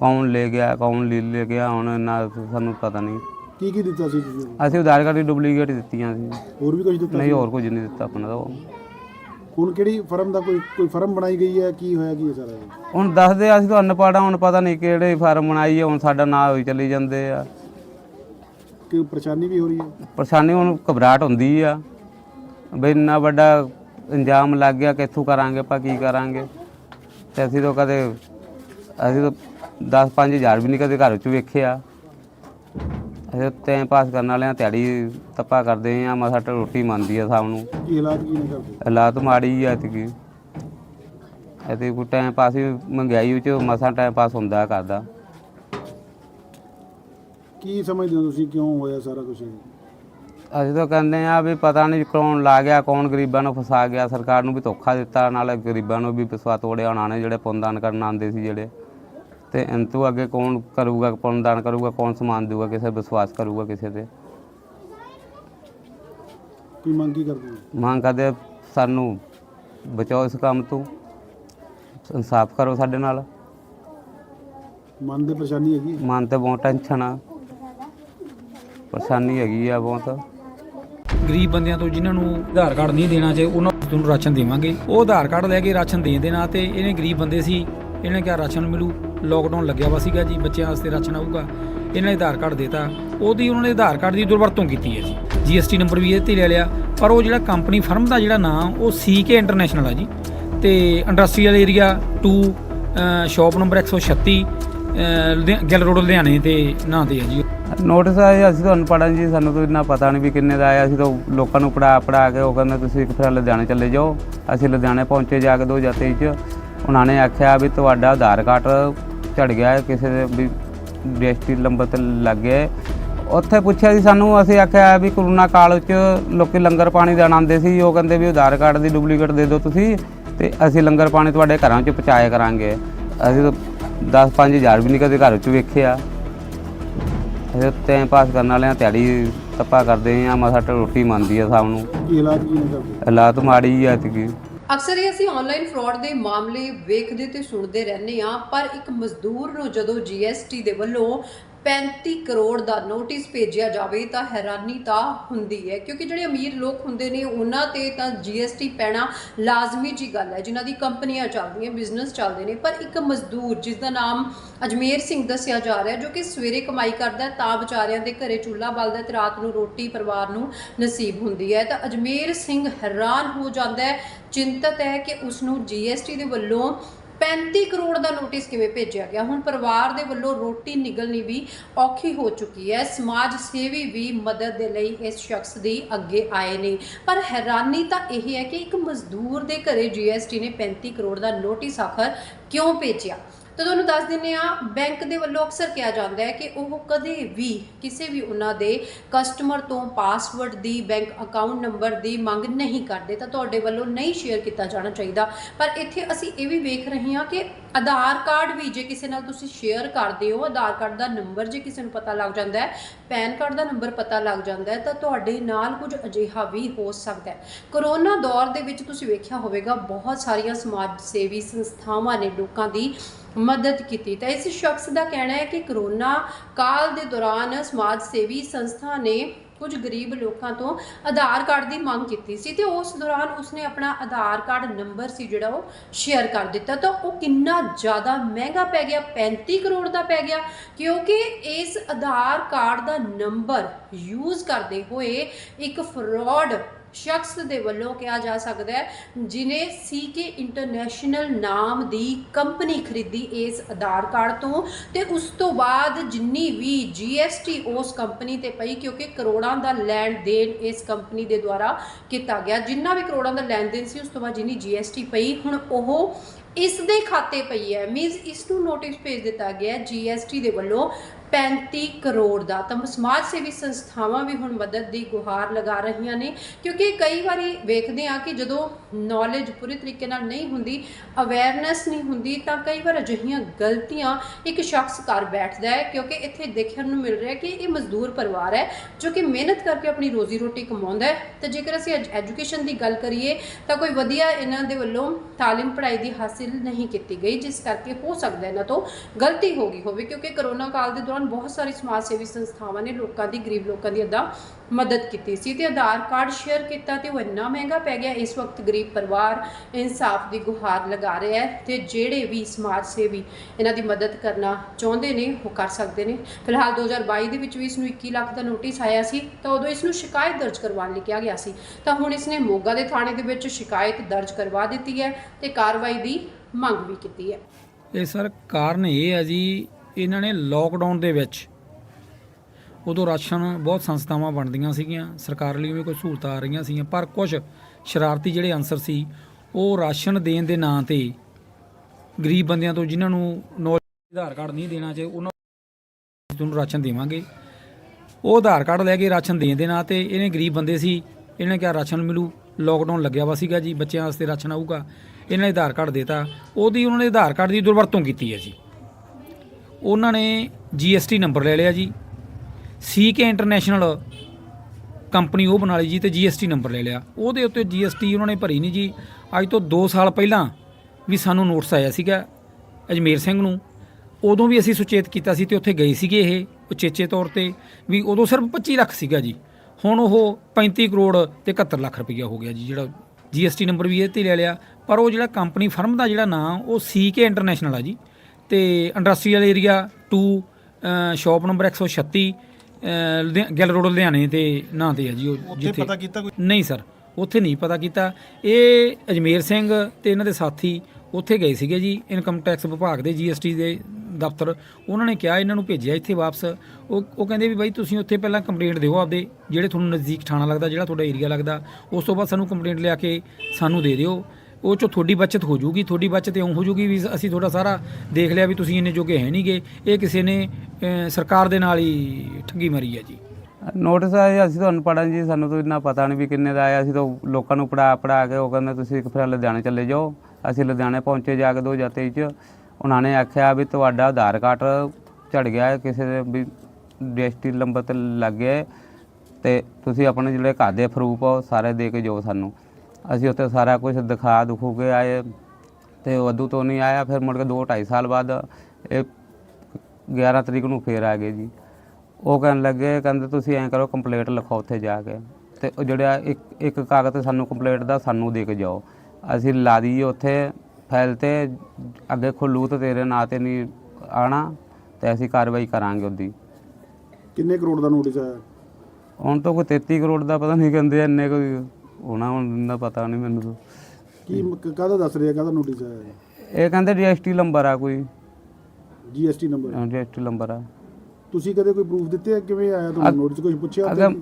ਕੌਣ ਲੈ ਗਿਆ ਕੌਣ ਲੈ ਲੈ ਗਿਆ ਹੁਣ ਇੰਨਾ ਸਾਨੂੰ ਪਤਾ ਨਹੀਂ। ਕੀ ਕੀ ਦਿੱਤਾ ਸੀ ਤੁਸੀਂ? ਅਸੀਂ ਆਧਾਰ ਕਾਰਡ ਦੀ ਡੁਪਲੀਕੇਟ ਦਿੱਤੀਆਂ ਸੀ। ਹੋਰ ਵੀ ਕੁਝ ਦਿੱਤਾ ਨਹੀਂ ਹੋਰ ਕੁਝ ਨਹੀਂ ਦਿੱਤਾ ਆਪਣਾ ਤਾਂ ਉਹ। ਹੁਣ ਕਿਹੜੀ ਫਰਮ ਦਾ ਕੋਈ ਕੋਈ ਫਰਮ ਬਣਾਈ ਗਈ ਹੈ? ਕੀ ਹੋਇਆ? ਕੀ ਹੈ ਸਾਰਾ ਇਹ? ਹੁਣ ਦੱਸਦੇ ਆ, ਅਸੀਂ ਤਾਂ ਅਨਪੜ੍ਹ ਆ ਹੁਣ ਪਤਾ ਨਹੀਂ ਕਿਹੜੇ ਫਾਰਮ ਬਣਾਈ ਹੈ ਹੁਣ ਸਾਡਾ ਨਾਂ ਹੋਈ ਚੱਲੀ ਜਾਂਦੇ ਆ। ਕੋਈ ਪਰੇਸ਼ਾਨੀ ਵੀ ਹੋ ਰਹੀ ਹੈ? ਪਰੇਸ਼ਾਨੀ ਹੁਣ ਘਬਰਾਹਟ ਹੁੰਦੀ ਆ। ਵੀ ਇੰਨਾ ਵੱਡਾ ਇੰਜਾਮ ਲੱਗ ਗਿਆ ਕਿੱਥੋਂ ਕਰਾਂਗੇ ਆਪਾਂ ਕੀ ਕਰਾਂਗੇ? ਤੇ ਅਸੀਂ ਤਾਂ ਕਦੇ ਅਸੀਂ ਤਾਂ 10 5000 ਵੀ ਨਹੀਂ ਕਦੇ ਘਰ ਚ ਵੇਖਿਆ। ਅਸੀਂ ਟਾਈਮ ਪਾਸ ਕਰਨ ਵਾਲੇ ਆ ਦਿਹਾੜੀ ਤੱਪਾ ਕਰਦੇ ਆ ਮਸਾ ਤਾਂ ਰੋਟੀ ਮੰਨਦੀ ਆ ਸਭ ਨੂੰ। ਕੀ ਹਾਲਾਤ ਕੀ ਨੇ ਕਰਦੇ ਹਾਲਾਤ ਮਾੜੀ ਆ ਇਤਕੀ ਅਤੇ ਕੋਈ ਟਾਈਮ ਪਾਸ ਵੀ ਮਹਿੰਗਾਈ ਵਿੱਚ ਮਸਾ ਟਾਈਮ ਪਾਸ ਹੁੰਦਾ ਕਰਦਾ। ਕੀ ਸਮਝਦੇ ਹੋ ਤੁਸੀਂ ਕਿਉਂ ਹੋਇਆ ਸਾਰਾ ਕੁਝ ਅਸੀਂ ਤਾਂ ਕਹਿੰਦੇ ਆ ਵੀ ਪਤਾ ਨਹੀਂ ਕੌਣ ਲਾ ਗਿਆ ਕੌਣ ਗਰੀਬਾਂ ਨੂੰ ਫਸਾ ਗਿਆ ਸਰਕਾਰ ਨੂੰ ਵੀ ਧੋਖਾ ਦਿੱਤਾ ਨਾਲ ਗਰੀਬਾਂ ਨੂੰ ਵੀ ਵਿਸ਼ਵਾਸ ਤੋੜਿਆ ਉਹਨਾਂ ਨੇ ਜਿਹੜੇ ਪੁੰਨਦਾਨ ਕਰਨ ਆਉਂਦੇ ਸੀ ਜਿਹੜੇ। ਤੇ ਇੰਤੂ ਅੱਗੇ ਕੌਣ ਕਰੂਗਾ ਪੁੰਨਦਾਨ ਕਰੂਗਾ ਕੌਣ ਸਮਾਨ ਦੇਊਗਾ ਕਿਸੇ ਵਿਸ਼ਵਾਸ ਕਰੂਗਾ ਕਿਸੇ ਤੇ? ਕੀ ਮੰਗ ਕੀ ਕਰਦੇ ਹੋ? ਮੰਗ ਕਰਦੇ ਸਾਨੂੰ ਬਚਾਓ ਇਸ ਕੰਮ ਤੋਂ ਇਨਸਾਫ ਕਰੋ ਸਾਡੇ ਨਾਲ। ਮਨ ਦੇ ਪਰੇਸ਼ਾਨੀ ਹੈਗੀ? ਹੈ? ਮਨ ਤੇ ਬਹੁਤ ਟੈਨਸ਼ਨ ਆ। ਪਰੇਸ਼ਾਨੀ ਹੈਗੀ ਆ ਬਹੁਤ। ਗਰੀਬ ਬੰਦਿਆਂ ਤੋਂ ਜਿਨ੍ਹਾਂ ਨੂੰ ਆਧਾਰ ਕਾਰਡ ਨਹੀਂ ਦੇਣਾ ਚਾਹੇ ਉਹਨਾਂ ਨੂੰ ਤੁਹਾਨੂੰ ਰਾਸ਼ਨ ਦੇਵਾਂਗੇ। ਉਹ ਆਧਾਰ ਕਾਰਡ ਲੈ ਕੇ ਰਾਸ਼ਨ ਦੇਣ ਦੇ ਨਾਂ ਤੇ ਇਹਨੇ ਗਰੀਬ ਬੰਦੇ ਸੀ ਇਹਨੇ ਕਿਹਾ ਰਾਸ਼ਨ ਮਿਲੂ। ਲੋਕਡਾਊਨ ਲੱਗਿਆ ਵਾ ਸੀਗਾ ਜੀ ਬੱਚਿਆਂ ਵਾਸਤੇ ਰਾਸ਼ਨ ਆਊਗਾ ਇਹਨਾਂ ਨੇ ਆਧਾਰ ਕਾਰਡ ਦਿੱਤਾ। ਉਹਦੀ ਉਹਨਾਂ ਨੇ ਆਧਾਰ ਕਾਰਡ ਦੀ ਦੁਰਵਰਤੋਂ ਕੀਤੀ ਹੈ ਜੀ। ਜੀਐਸਟੀ ਨੰਬਰ ਵੀ ਇਹ ਤੇ ਲੈ ਲਿਆ। ਪਰ ਉਹ ਜਿਹੜਾ ਕੰਪਨੀ ਫਰਮ ਦਾ ਜਿਹੜਾ ਨਾਂ ਉਹ ਸੀਕੇ ਇੰਟਰਨੈਸ਼ਨਲ ਆ ਜੀ। ਤੇ ਇੰਡਸਟਰੀਅਲ ਏਰੀਆ 2 ਸ਼ਾਪ ਨੰਬਰ 136 ਅਹ, ਲੁਧਿਆ- ਗਿੱਲ ਰੋਡ ਲੁਧਿਆਣੇ ਤੇ ਨਾਂ ਤੇ ਹੈ ਜੀ। ਨੋਟਿਸ ਆਇਆ ਅਸੀਂ ਤੁਹਾਨੂੰ ਪੜਨ ਜੀ ਸਾਨੂੰ ਤਾਂ ਇੰਨਾ ਪਤਾ ਨਹੀਂ ਵੀ ਕਿੰਨੇ ਦਾ ਆਇਆ। ਅਸੀਂ ਤਾਂ ਲੋਕਾਂ ਨੂੰ ਪੜਾ ਪੜਾ ਕੇ ਉਹ ਕਹਿੰਦੇ ਤੁਸੀਂ ਇੱਕ ਫਿਰ ਲੁਧਿਆਣੇ ਚੱਲੇ ਜਾਓ। ਅਸੀਂ ਲੁਧਿਆਣੇ ਪਹੁੰਚੇ ਜਾ ਕੇ 2023 ਚ। ਉਹਨਾਂ ਨੇ ਆਖਿਆ ਵੀ ਤੁਹਾਡਾ ਆਧਾਰ ਕਾਰਡ ਝੜ ਗਿਆ ਹੈ ਕਿਸੇ ਦੇ ਵੀ ਰਜਿਸਟਰੀ ਨੰਬਰ ਤੇ ਲੱਗ ਗਿਆ। ਉੱਥੇ ਪੁੱਛਿਆ ਸੀ ਸਾਨੂੰ ਅਸੀਂ ਆਖਿਆ ਵੀ ਕਰੋਨਾ ਕਾਲ ਵਿੱਚ ਲੋਕੀ ਲੰਗਰ ਪਾਣੀ ਦੇਣ ਆਉਂਦੇ ਸੀ ਉਹ ਕਹਿੰਦੇ ਵੀ ਆਧਾਰ ਕਾਰਡ ਦੀ ਡੁਪਲੀਕੇਟ ਦੇ ਦਿਓ ਤੁਸੀਂ ਤੇ ਅਸੀਂ ਲੰਗਰ ਪਾਣੀ ਤੁਹਾਡੇ ਘਰਾਂ 'ਚ ਪਹੁੰਚਾਇਆ ਕਰਾਂਗੇ। ਅਸੀਂ ਤਾਂ 10 5000 ਵੀ ਨਹੀਂ ਕਦੇ ਘਰ 'ਚ ਵੇਖਿਆ। ਅਸੀਂ ਟਾਈਮ ਪਾਸ ਕਰਨ ਵਾਲੇ ਆ ਦਿਹਾੜੀ ਤੱਪਾ ਕਰਦੇ ਆ ਮਸਾ ਰੋਟੀ ਮੰਨਦੀ ਆ ਸਭ ਨੂੰ। ਹਾਲਾਤ ਮਾੜੀ ਆ ਇਤਕੀ ਅਕਸਰ ਹੀ ਅਸੀਂ ਆਨਲਾਈਨ ਫਰਾਡ ਦੇ ਮਾਮਲੇ ਵੇਖਦੇ ਤੇ ਸੁਣਦੇ ਰਹਿੰਦੇ ਹਾਂ, ਪਰ ਇੱਕ ਮਜ਼ਦੂਰ ਨੂੰ ਜਦੋਂ GST ਦੇ ਵੱਲੋਂ 35 ਕਰੋੜ ਦਾ ਨੋਟਿਸ ਭੇਜਿਆ ਜਾਵੇ ਤਾਂ ਹੈਰਾਨੀ ਤਾਂ ਹੁੰਦੀ ਹੈ, ਕਿਉਂਕਿ ਜਿਹੜੇ ਅਮੀਰ ਲੋਕ ਹੁੰਦੇ ਨੇ ਉਹਨਾਂ ਤੇ ਤਾਂ GST ਪੈਣਾ ਲਾਜ਼ਮੀ ਜੀ ਗੱਲ ਹੈ, ਜਿਨ੍ਹਾਂ ਦੀ ਕੰਪਨੀਆਂ ਚੱਲਦੀਆਂ ਬਿਜ਼ਨਸ ਚੱਲਦੇ ਨੇ, ਪਰ ਇੱਕ ਮਜ਼ਦੂਰ ਜਿਸ ਦਾ ਨਾਮ ਅਜਮੇਰ ਸਿੰਘ ਦੱਸਿਆ ਜਾ ਰਿਹਾ, ਜੋ ਕਿ ਸਵੇਰੇ ਕਮਾਈ ਕਰਦਾ ਤਾਂ ਵਿਚਾਰਿਆਂ ਦੇ ਘਰੇ ਚੁੱਲ੍ਹਾ ਬਲਦਾ ਹੈ ਤੇ ਰਾਤ ਨੂੰ ਰੋਟੀ ਪਰਿਵਾਰ ਨੂੰ ਨਸੀਬ ਹੁੰਦੀ ਹੈ, ਤਾਂ ਅਜਮੇਰ ਸਿੰਘ ਹੈਰਾਨ ਹੋ ਜਾਂਦਾ ਹੈ ਚਿੰਤਤ ਹੈ ਕਿ ਉਸ ਨੂੰ GST ਦੇ ਵੱਲੋਂ 35 ਕਰੋੜ ਦਾ ਨੋਟਿਸ ਕਿਵੇਂ ਭੇਜਿਆ ਗਿਆ? ਹੁਣ ਪਰਿਵਾਰ ਦੇ ਵੱਲੋਂ ਰੋਟੀ ਨਿਗਲਣੀ ਵੀ ਔਖੀ ਹੋ ਚੁੱਕੀ ਹੈ। ਸਮਾਜ ਸੇਵੀ ਵੀ ਮਦਦ ਦੇ ਲਈ ਇਸ ਸ਼ਖਸ ਦੀ ਅੱਗੇ ਆਏ ਨੇ। ਪਰ ਹੈਰਾਨੀ ਤਾਂ ਇਹ ਹੈ ਕਿ ਇੱਕ ਮਜ਼ਦੂਰ ਦੇ ਘਰੇ GST ਨੇ 35 ਕਰੋੜ ਦਾ ਨੋਟਿਸ ਆਖਰ ਕਿਉਂ ਭੇਜਿਆ? ਤਾਂ ਤੁਹਾਨੂੰ ਦੱਸ ਦਿੰਨੇ ਆ ਬੈਂਕ ਦੇ ਵੱਲੋਂ ਅਕਸਰ ਕਿਹਾ ਜਾਂਦਾ ਹੈ ਕਿ ਉਹ ਕਦੇ ਵੀ ਕਿਸੇ ਵੀ ਉਹਨਾਂ ਦੇ ਕਸਟਮਰ ਤੋਂ ਪਾਸਵਰਡ ਦੀ ਬੈਂਕ ਅਕਾਊਂਟ ਨੰਬਰ ਦੀ ਮੰਗ ਨਹੀਂ ਕਰਦੇ, ਤਾਂ ਤੁਹਾਡੇ ਵੱਲੋਂ ਨਹੀਂ ਸ਼ੇਅਰ ਕੀਤਾ ਜਾਣਾ ਚਾਹੀਦਾ। ਪਰ ਇੱਥੇ ਅਸੀਂ ਇਹ ਵੀ ਵੇਖ ਰਹੇ ਹਾਂ ਕਿ ਆਧਾਰ ਕਾਰਡ ਵੀ ਜੇ ਕਿਸੇ ਨਾਲ ਤੁਸੀਂ ਸ਼ੇਅਰ ਕਰਦੇ ਹੋ, ਆਧਾਰ ਕਾਰਡ ਦਾ ਨੰਬਰ ਜੇ ਕਿਸੇ ਨੂੰ ਪਤਾ ਲੱਗ ਜਾਂਦਾ ਹੈ, ਪੈਨ ਕਾਰਡ ਦਾ ਨੰਬਰ ਪਤਾ ਲੱਗ ਜਾਂਦਾ ਹੈ, ਤਾਂ ਤੁਹਾਡੇ ਨਾਲ ਕੁਝ ਅਜਿਹਾ ਵੀ ਹੋ ਸਕਦਾ ਹੈ। ਕਰੋਨਾ ਦੌਰ ਦੇ ਵਿੱਚ ਤੁਸੀਂ ਵੇਖਿਆ ਹੋਵੇਗਾ, ਬਹੁਤ ਸਾਰੀਆਂ ਸਮਾਜ ਸੇਵੀ ਸੰਸਥਾਵਾਂ ਨੇ ਲੋਕਾਂ ਦੀ ਮਦਦ ਕੀਤੀ। ਤਾਂ ਇਸ ਸ਼ਖਸ ਦਾ ਕਹਿਣਾ ਹੈ ਕਿ ਕਰੋਨਾ ਕਾਲ ਦੇ ਦੌਰਾਨ ਸਮਾਜ ਸੇਵੀ ਸੰਸਥਾ ਨੇ ਕੁਝ ਗਰੀਬ ਲੋਕਾਂ ਤੋਂ ਆਧਾਰ ਕਾਰਡ ਦੀ ਮੰਗ ਕੀਤੀ ਸੀ ਤੇ ਉਸ ਦੌਰਾਨ ਉਸਨੇ ਆਪਣਾ ਆਧਾਰ ਕਾਰਡ ਨੰਬਰ ਸੀ ਜਿਹੜਾ ਉਹ ਸ਼ੇਅਰ ਕਰ ਦਿੱਤਾ। ਤਾਂ ਉਹ ਕਿੰਨਾ ਜ਼ਿਆਦਾ ਮਹਿੰਗਾ ਪੈ ਗਿਆ? 35 ਕਰੋੜ ਦਾ ਪੈ ਗਿਆ? ਕਿਉਂਕਿ ਇਸ ਆਧਾਰ ਕਾਰਡ ਦਾ ਨੰਬਰ ਯੂਜ਼ ਕਰਦੇ ਹੋਏ ਇੱਕ ਫਰਾਡ ਸ਼ਖਸ ਦੇ ਵੱਲੋਂ ਕਿਹਾ ਜਾ ਸਕਦਾ ਹੈ, ਜਿਨੇ ਸੀਕੇ ਇੰਟਰਨੈਸ਼ਨਲ ਨਾਮ ਦੀ ਕੰਪਨੀ ਖਰੀਦੀ ਇਸ ਆਧਾਰ ਕਾਰਡ ਤੋਂ ਤੇ ਉਸ ਤੋਂ ਬਾਅਦ ਜਿੰਨੀ ਵੀ GST ਉਸ ਕੰਪਨੀ ਤੇ ਪਈ, ਕਿਉਂਕਿ ਕਰੋੜਾਂ ਦਾ ਲੈਣ ਦੇਣ ਇਸ ਕੰਪਨੀ ਦੇ ਦੁਆਰਾ ਕੀਤਾ ਗਿਆ। ਜਿੰਨਾ ਵੀ ਕਰੋੜਾਂ ਦਾ ਲੈਣ ਦੇਣ ਸੀ, ਉਸ ਤੋਂ ਬਾਅਦ ਜਿੰਨੀ GST ਪਈ, ਹੁਣ ਉਹ ਇਸ ਦੇ ਖਾਤੇ ਪਈ ਹੈ। ਮੀਨਸ ਇਸ ਨੂੰ ਨੋਟਿਸ ਭੇਜ ਦਿੱਤਾ ਗਿਆ ਹੈ GST ਦੇ ਵੱਲੋਂ। 35 ਕਰੋੜ ਦਾ। ਤਾਂ ਸਮਾਜ ਸੇਵੀ ਸੰਸਥਾਵਾਂ ਵੀ ਹੁਣ ਮਦਦ ਦੀ ਗੁਹਾਰ ਲਗਾ ਰਹੀਆਂ ਨੇ, ਕਿਉਂਕਿ ਕਈ ਵਾਰੀ ਵੇਖਦੇ ਆ ਕਿ ਜਦੋਂ ਨੌਲੇਜ ਪੂਰੀ ਤਰੀਕੇ ਨਾਲ ਨਹੀਂ ਹੁੰਦੀ ਅਵੇਅਰਨੈਸ ਨਹੀਂ ਹੁੰਦੀ, ਤਾਂ ਕਈ ਵਾਰ ਅਜਿਹੀਆਂ ਗਲਤੀਆਂ ਇੱਕ ਸ਼ਖਸ ਕਰ ਬੈਠਦਾ ਹੈ, ਕਿਉਂਕਿ ਇੱਥੇ ਦੇਖਣ ਨੂੰ ਮਿਲ ਰਿਹਾ ਕਿ ਇਹ ਮਜ਼ਦੂਰ ਪਰਿਵਾਰ ਹੈ, ਜੋ ਕਿ ਮਿਹਨਤ ਕਰਕੇ ਆਪਣੀ ਰੋਜ਼ੀ ਰੋਟੀ ਕਮਾਉਂਦਾ ਹੈ। ਤਾਂ ਜੇਕਰ ਅਸੀਂ ਐਜੂਕੇਸ਼ਨ ਦੀ ਗੱਲ ਕਰੀਏ, ਤਾਂ ਕੋਈ ਵਧੀਆ ਇਹਨਾਂ ਦੇ ਵੱਲੋਂ ਤਾਲੀਮ ਪੜ੍ਹਾਈ ਦੀ ਹਾਸਿਲ ਨਹੀਂ ਕੀਤੀ ਗਈ, ਜਿਸ ਕਰਕੇ ਹੋ ਸਕਦਾ ਇਹਨਾਂ ਤੋਂ ਗਲਤੀ ਹੋ ਗਈ ਹੋਵੇ, ਕਿਉਂਕਿ ਕਰੋਨਾ ਕਾਲ ਦੇ ਦੌਰਾਨ ਬਹੁਤ ਸਾਰੀ ਸਮਾਜ ਸੇਵੀ ਸੰਸਥਾਵਾਂ ਨੇ ਲੋਕਾਂ ਦੀ, ਗਰੀਬ ਲੋਕਾਂ ਦੀ ਅਦਾ ਮਦਦ ਕੀਤੀ ਸੀ ਤੇ ਆਧਾਰ ਕਾਰਡ ਸ਼ੇਅਰ ਕੀਤਾ ਤੇ ਉਹ ਇੰਨਾ ਮਹਿੰਗਾ ਪੈ ਗਿਆ, ਇਸ ਵਕਤ ਗਰੀਬ ਪਰਿਵਾਰ ਇਨਸਾਫ ਦੀ ਗੁਹਾਰ ਲਗਾ ਰਿਹਾ ਹੈ ਤੇ ਜਿਹੜੇ ਵੀ ਸਮਾਜ ਸੇਵੀ ਇਹਨਾਂ ਦੀ ਮਦਦ ਕਰਨਾ ਚਾਹੁੰਦੇ ਨੇ, ਉਹ ਕਰ ਸਕਦੇ ਨੇ। ਫਿਲਹਾਲ 2022 ਦੇ ਵਿੱਚ ਵੀ ਇਸ ਨੂੰ 21 ਲੱਖ ਦਾ ਨੋਟਿਸ ਆਇਆ ਸੀ, ਤਾਂ ਉਦੋਂ ਇਸ ਨੂੰ ਸ਼ਿਕਾਇਤ ਦਰਜ ਕਰਵਾਉਣ ਲਈ ਕਿਹਾ ਗਿਆ ਸੀ। ਤਾਂ ਹੁਣ ਇਸ ਨੇ ਮੋਗਾ ਦੇ ਥਾਣੇ ਦੇ ਵਿੱਚ ਸ਼ਿਕਾਇਤ ਦਰਜ ਕਰਵਾ ਦਿੱਤੀ ਹੈ ਤੇ ਕਾਰਵਾਈ ਦੀ ਮੰਗ ਵੀ ਕੀਤੀ ਹੈ। ਇਹ ਸਰ ਕਾਰਨ ਇਹ ਹੈ ਜੀ ਇਹਨਾਂ ਨੇ ਲੋਕਡਾਊਨ ਦੇ ਵਿੱਚ ਉਦੋਂ ਰਾਸ਼ਨ ਬਹੁਤ ਸੰਸਥਾਵਾਂ ਬਣਦੀਆਂ ਸੀਗੀਆਂ, ਸਰਕਾਰ ਲਈ ਵੀ ਕੋਈ ਸਹੂਲਤਾਂ ਆ ਰਹੀਆਂ ਸੀਗੀਆਂ, ਪਰ ਕੁਝ ਸ਼ਰਾਰਤੀ ਜਿਹੜੇ ਅਨਸਰ ਸੀ, ਉਹ ਰਾਸ਼ਨ ਦੇਣ ਦੇ ਨਾਂ ਤੇ ਗਰੀਬ ਬੰਦਿਆਂ ਤੋਂ ਜਿਨ੍ਹਾਂ ਨੂੰ ਨੌ ਆਧਾਰ ਕਾਰਡ ਨਹੀਂ ਦੇਣਾ ਚਾਹੇ ਉਹਨਾਂ ਤੁਹਾਨੂੰ ਰਾਸ਼ਨ ਦੇਵਾਂਗੇ। ਉਹ ਆਧਾਰ ਕਾਰਡ ਲੈ ਕੇ ਰਾਸ਼ਨ ਦੇਣ ਦੇ ਨਾਂ ਤੇ ਇਹਨੇ ਗਰੀਬ ਬੰਦੇ ਸੀ, ਇਹਨੇ ਕਿਹਾ ਰਾਸ਼ਨ ਮਿਲੂ ਲੋਕਡਾਊਨ ਲੱਗਿਆ ਵਾ ਸੀਗਾ ਜੀ, ਬੱਚਿਆਂ ਵਾਸਤੇ ਰਾਸ਼ਨ ਆਊਗਾ, ਇਹਨਾਂ ਨੇ ਆਧਾਰ ਕਾਰਡ ਦੇਤਾ, ਉਹਦੀ ਉਹਨਾਂ ਨੇ ਆਧਾਰ ਕਾਰਡ ਦੀ ਦੁਰਵਰਤੋਂ ਕੀਤੀ ਹੈ ਜੀ। ਉਹਨਾਂ ਨੇ GST ਨੰਬਰ ਲੈ ਲਿਆ ਜੀ। ਸੀਕੇ ਇੰਟਰਨੈਸ਼ਨਲ ਕੰਪਨੀ ਉਹ ਬਣਾ ਲਈ ਜੀ ਤੇ GST ਨੰਬਰ ਲੈ ਲਿਆ। ਉਹਦੇ ਉੱਤੇ GST ਉਹਨਾਂ ਨੇ ਭਰੀ ਨਹੀਂ ਜੀ। ਅੱਜ ਤੋਂ 2 ਸਾਲ ਪਹਿਲਾਂ ਵੀ ਸਾਨੂੰ ਨੋਟਿਸ ਆਇਆ ਸੀਗਾ ਅਜਮੇਰ ਸਿੰਘ ਨੂੰ। ਉਦੋਂ ਵੀ ਅਸੀਂ ਸੁਚੇਤ ਕੀਤਾ ਸੀ ਤੇ ਉੱਥੇ ਗਏ ਸੀਗੇ ਇਹ ਉਚੇਚੇ ਤੌਰ ਤੇ ਵੀ ਉਦੋਂ ਸਿਰਫ 25 ਲੱਖ ਸੀਗਾ ਜੀ। ਹੁਣ ਉਹ 35 ਕਰੋੜ ਤੇ 71 ਲੱਖ ਰੁਪਈਆ ਹੋ ਗਿਆ ਜੀ, ਜਿਹੜਾ GST ਨੰਬਰ ਵੀ ਇਹ ਤੇ ਲੈ ਲਿਆ। ਪਰ ਉਹ ਜਿਹੜਾ ਕੰਪਨੀ ਫਰਮ ਦਾ ਜਿਹੜਾ ਨਾਮ ਉਹ ਸੀਕੇ ਇੰਟਰਨੈਸ਼ਨਲ ਆ ਜੀ। ਤੇ ਇੰਡਸਟਰੀਅਲ ਏਰੀਆ 2 ਸ਼ਾਪ ਨੰਬਰ 136 ਅਹ, ਲੁਧਿਆ- ਗਿੱਲ ਰੋਡ ਲੁਧਿਆਣੇ ਤੇ ਨਾਂ ਤੇ ਹੈ ਜੀ ਉਹ ਜਿੱਥੇ ਪਤਾ ਕੀਤਾ ਕੋਈ? ਨਹੀਂ ਸਰ ਉੱਥੇ ਨਹੀਂ ਪਤਾ ਕੀਤਾ। ਇਹ ਅਜਮੇਰ ਸਿੰਘ ਤੇ ਇਹਨਾਂ ਦੇ ਸਾਥੀ ਉੱਥੇ ਗਏ ਸੀਗੇ ਜੀ ਇਨਕਮ ਟੈਕਸ ਵਿਭਾਗ ਦੇ ਜੀਐਸਟੀ ਦੇ ਦਫ਼ਤਰ। ਉਹਨਾਂ ਨੇ ਕਿਹਾ ਇਹਨਾਂ ਨੂੰ ਭੇਜਿਆ ਇੱਥੇ ਵਾਪਸ। ਉਹ ਉਹ ਕਹਿੰਦੇ ਵੀ ਬਾਈ ਤੁਸੀਂ ਉੱਥੇ ਪਹਿਲਾਂ ਕੰਪਲੇਂਟ ਦਿਓ ਆਪਦੇ ਜਿਹੜੇ ਤੁਹਾਨੂੰ ਨਜ਼ਦੀਕ ਥਾਣਾ ਲੱਗਦਾ ਜਿਹੜਾ ਤੁਹਾਡਾ ਏਰੀਆ ਲੱਗਦਾ ਉਸ ਤੋਂ ਬਾਅਦ ਸਾਨੂੰ ਕੰਪਲੇਂਟ ਲਿਆ ਕੇ ਸਾਨੂੰ ਦੇ ਦਿਓ। ਉਹ ਚੋਂ ਤੁਹਾਡੀ ਬਚਤ ਹੋ ਜੂਗੀ ਤੁਹਾਡੀ ਬਚਤ ਇਉਂ ਹੋ ਜੂਗੀ ਵੀ ਅਸੀਂ ਤੁਹਾਡਾ ਸਾਰਾ ਦੇਖ ਲਿਆ ਵੀ ਤੁਸੀਂ ਇੰਨੇ ਜੋਗੇ ਹੈ ਨਹੀਂਗੇ ਇਹ ਕਿਸੇ ਨੇ ਸਰਕਾਰ ਦੇ ਨਾਲ ਹੀ ਠੱਗੀ ਮਾਰੀ ਹੈ ਜੀ। ਨੋਟਿਸ ਆਇਆ ਅਸੀਂ ਤੁਹਾਨੂੰ ਪੜਨ ਜੀ, ਸਾਨੂੰ ਤਾਂ ਇੰਨਾ ਪਤਾ ਨਹੀਂ ਵੀ ਕਿੰਨੇ ਦਾ ਆਇਆ। ਅਸੀਂ ਤਾਂ ਲੋਕਾਂ ਨੂੰ ਪੜਾ ਪੜਾ ਕੇ ਉਹ ਕਹਿੰਦੇ, ਤੁਸੀਂ ਇੱਕ ਫਿਰ ਲੁਧਿਆਣੇ ਚੱਲੇ ਜਾਓ। ਅਸੀਂ ਲੁਧਿਆਣੇ ਪਹੁੰਚੇ ਜਾ ਕੇ 2023 ਚ। ਉਹਨਾਂ ਨੇ ਆਖਿਆ ਵੀ ਤੁਹਾਡਾ ਆਧਾਰ ਕਾਰਡ ਝੜ ਗਿਆ ਹੈ, ਕਿਸੇ ਦੇ ਵੀ ਡਿਸਟ੍ਰਿਕਟ ਨੰਬਰ ਤੇ ਲੱਗ ਗਿਆ ਹੈ। ਤੇ ਤੁਸੀਂ ਆਪਣੇ ਜਿਹੜੇ ਘਰ ਦੇ ਪ੍ਰੂਫ ਆ ਸਾਰੇ ਦੇ ਕੇ ਜਾਓ ਸਾਨੂੰ। ਅਸੀਂ ਉੱਥੇ ਸਾਰਾ ਕੁਝ ਦਿਖਾ ਦੁਖੂ ਕੇ ਆਏ ਤੇ ਉਦੋਂ ਤੋਂ ਨਹੀਂ ਆਇਆ ਫਿਰ ਮੁੜ ਕੇ 2 2.5 ਸਾਲ ਬਾਅਦ ਇਹ 11 ਤਰੀਕ ਨੂੰ ਫੇਰ ਆ ਗਏ ਜੀ। ਉਹ ਕਹਿਣ ਲੱਗੇ ਕਹਿੰਦੇ ਤੁਸੀਂ ਐਂ ਕਰੋ ਕੰਪਲੀਟ ਲਿਖੋ ਉੱਥੇ ਜਾ ਕੇ। ਤੇ ਉਹ ਜਿਹੜਾ ਇੱਕ ਇੱਕ ਕਾਗਜ਼ ਸਾਨੂੰ ਕੰਪਲੀਟ ਦਾ ਸਾਨੂੰ ਦੇ ਕੇ ਜਾਓ। ਅਸੀਂ ਲਾ ਦਈਏ ਉੱਥੇ ਫਾਈਲ ਤੇ ਅੱਗੇ ਖੁੱਲੂ ਤੇ ਤੇਰੇ ਨਾਂ ਤੇ ਨਹੀਂ ਆਣਾ ਤੇ ਅਸੀਂ ਕਾਰਵਾਈ ਕਰਾਂਗੇ ਉਹਦੀ। ਕਿੰਨੇ ਕਰੋੜ ਦਾ ਨੋਟਿਸ ਆਇਆ? ਹੁਣ ਤਾਂ ਕੋਈ 33 ਕਰੋੜ ਦਾ ਪਤਾ ਨਹੀਂ ਕਹਿੰਦੇ ਇੰਨੇ ਕੋਈ ਹੋਣਾ ਹੁਣ ਦਾ ਪਤਾ ਨਹੀਂ ਮੈਨੂੰ ਤਾਂ। ਕੀ ਕਾਹਦਾ ਦੱਸ ਰਿਹਾ ਕਾਹਦਾ ਨੋਟਿਸ ਆਇਆ ਇਹ? ਕਹਿੰਦੇ ਜੀਐਸਟੀ ਨੰਬਰ ਆ ਕੋਈ। ਜੀਐਸਟੀ ਨੰਬਰ ਜੀਐਸਟੀ ਨੰਬਰ ਆ। ਤੁਸੀਂ ਕਦੇ ਕੋਈ ਪ੍ਰੂਫ ਦਿੱਤੇ ਆ? ਕਿਵੇਂ ਆਇਆ ਤੁਹਾਨੂੰ ਨੋਟਿਸ ਕੁਝ ਪੁੱਛਿਆ ਅਗਰ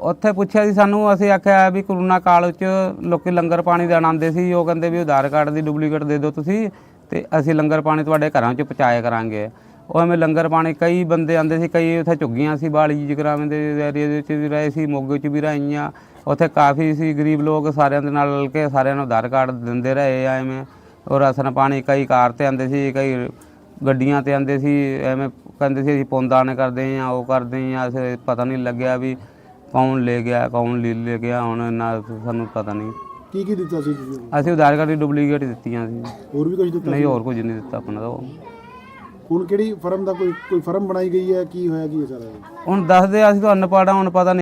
ਉੱਥੇ? ਪੁੱਛਿਆ ਸੀ ਸਾਨੂੰ ਅਸੀਂ ਆਖਿਆ ਵੀ ਕਰੋਨਾ ਕਾਲ ਵਿੱਚ ਲੋਕੀ ਲੰਗਰ ਪਾਣੀ ਦੇਣ ਆਉਂਦੇ ਸੀ। ਉਹ ਕਹਿੰਦੇ ਵੀ ਆਧਾਰ ਕਾਰਡ ਦੀ ਡੁਪਲੀਕੇਟ ਦੇ ਦਿਓ ਤੁਸੀਂ ਤੇ ਅਸੀਂ ਲੰਗਰ ਪਾਣੀ ਤੁਹਾਡੇ ਘਰਾਂ 'ਚ ਪਹੁੰਚਾਇਆ ਕਰਾਂਗੇ। ਉਹ ਐਵੇਂ ਲੰਗਰ ਪਾਣੀ ਕਈ ਬੰਦੇ ਆਉਂਦੇ ਸੀ ਕਈ ਉੱਥੇ ਝੁੱਗੀਆਂ ਸੀ ਬਾਲੀ ਜਗਰਾਵੇਂ ਦੇ ਏਰੀਆ ਦੇ ਵਿੱਚ ਵੀ ਰਹੇ ਸੀ ਮੋਗੇ 'ਚ ਵੀ ਰਹੀਆਂ। ਉੱਥੇ ਕਾਫੀ ਸੀ ਗਰੀਬ ਲੋਕ ਸਾਰਿਆਂ ਦੇ ਨਾਲ ਰਲ ਕੇ ਸਾਰਿਆਂ ਨੂੰ ਆਧਾਰ ਕਾਰਡ ਦਿੰਦੇ ਰਹੇ ਆ ਐਵੇਂ। ਉਹ ਰਾਸ਼ਨ ਪਾਣੀ ਕਈ ਕਾਰ ਤੇ ਆਉਂਦੇ ਸੀ ਕਈ ਗੱਡੀਆਂ ਤੇ ਆਉਂਦੇ ਸੀ ਐਵੇਂ ਕਹਿੰਦੇ ਸੀ ਅਸੀਂ ਪੌਂਦਾਨ ਕਰਦੇ ਆ ਉਹ ਕਰਦੇ ਆ ਅਸੀਂ ਪਤਾ ਨਹੀਂ ਲੱਗਿਆ ਵੀ ਕੌਣ ਲੈ ਗਿਆ ਕੌਣ ਲੈ ਲੈ ਗਿਆ ਹੁਣ ਨਾ ਸਾਨੂੰ ਪਤਾ ਨਹੀਂ। ਕੀ ਕੀ ਦਿੱਤਾ ਸੀ ਤੁਸੀਂ ਅਸੀਂ ਆਧਾਰ ਕਾਰਡ ਦੀ ਡੁਪਲੀਕੇਟ ਦਿੱਤੀਆਂ ਸੀ। ਹੋਰ ਵੀ ਕੁਝ ਦਿੱਤਾ ਨਹੀਂ ਹੋਰ ਕੁਝ ਨਹੀਂ ਦਿੱਤਾ ਆਪਣਾ ਤਾਂ ਉਹ। ਹੁਣ ਕਿਹੜੀ ਫਰਮ ਦਾ ਕੋਈ ਕੋਈ ਫਰਮ ਬਣਾਈ ਗਈ ਹੈ? ਕੀ ਹੋਇਆ? ਕੀ ਹੈ ਸਾਰਾ ਇਹ? ਹੁਣ ਦੱਸਦੇ ਆ, ਅਸੀਂ ਤਾਂ ਅਨਪੜ੍ਹ ਹਾਂ ਹੁਣ ਪਤਾ ਨਹੀਂ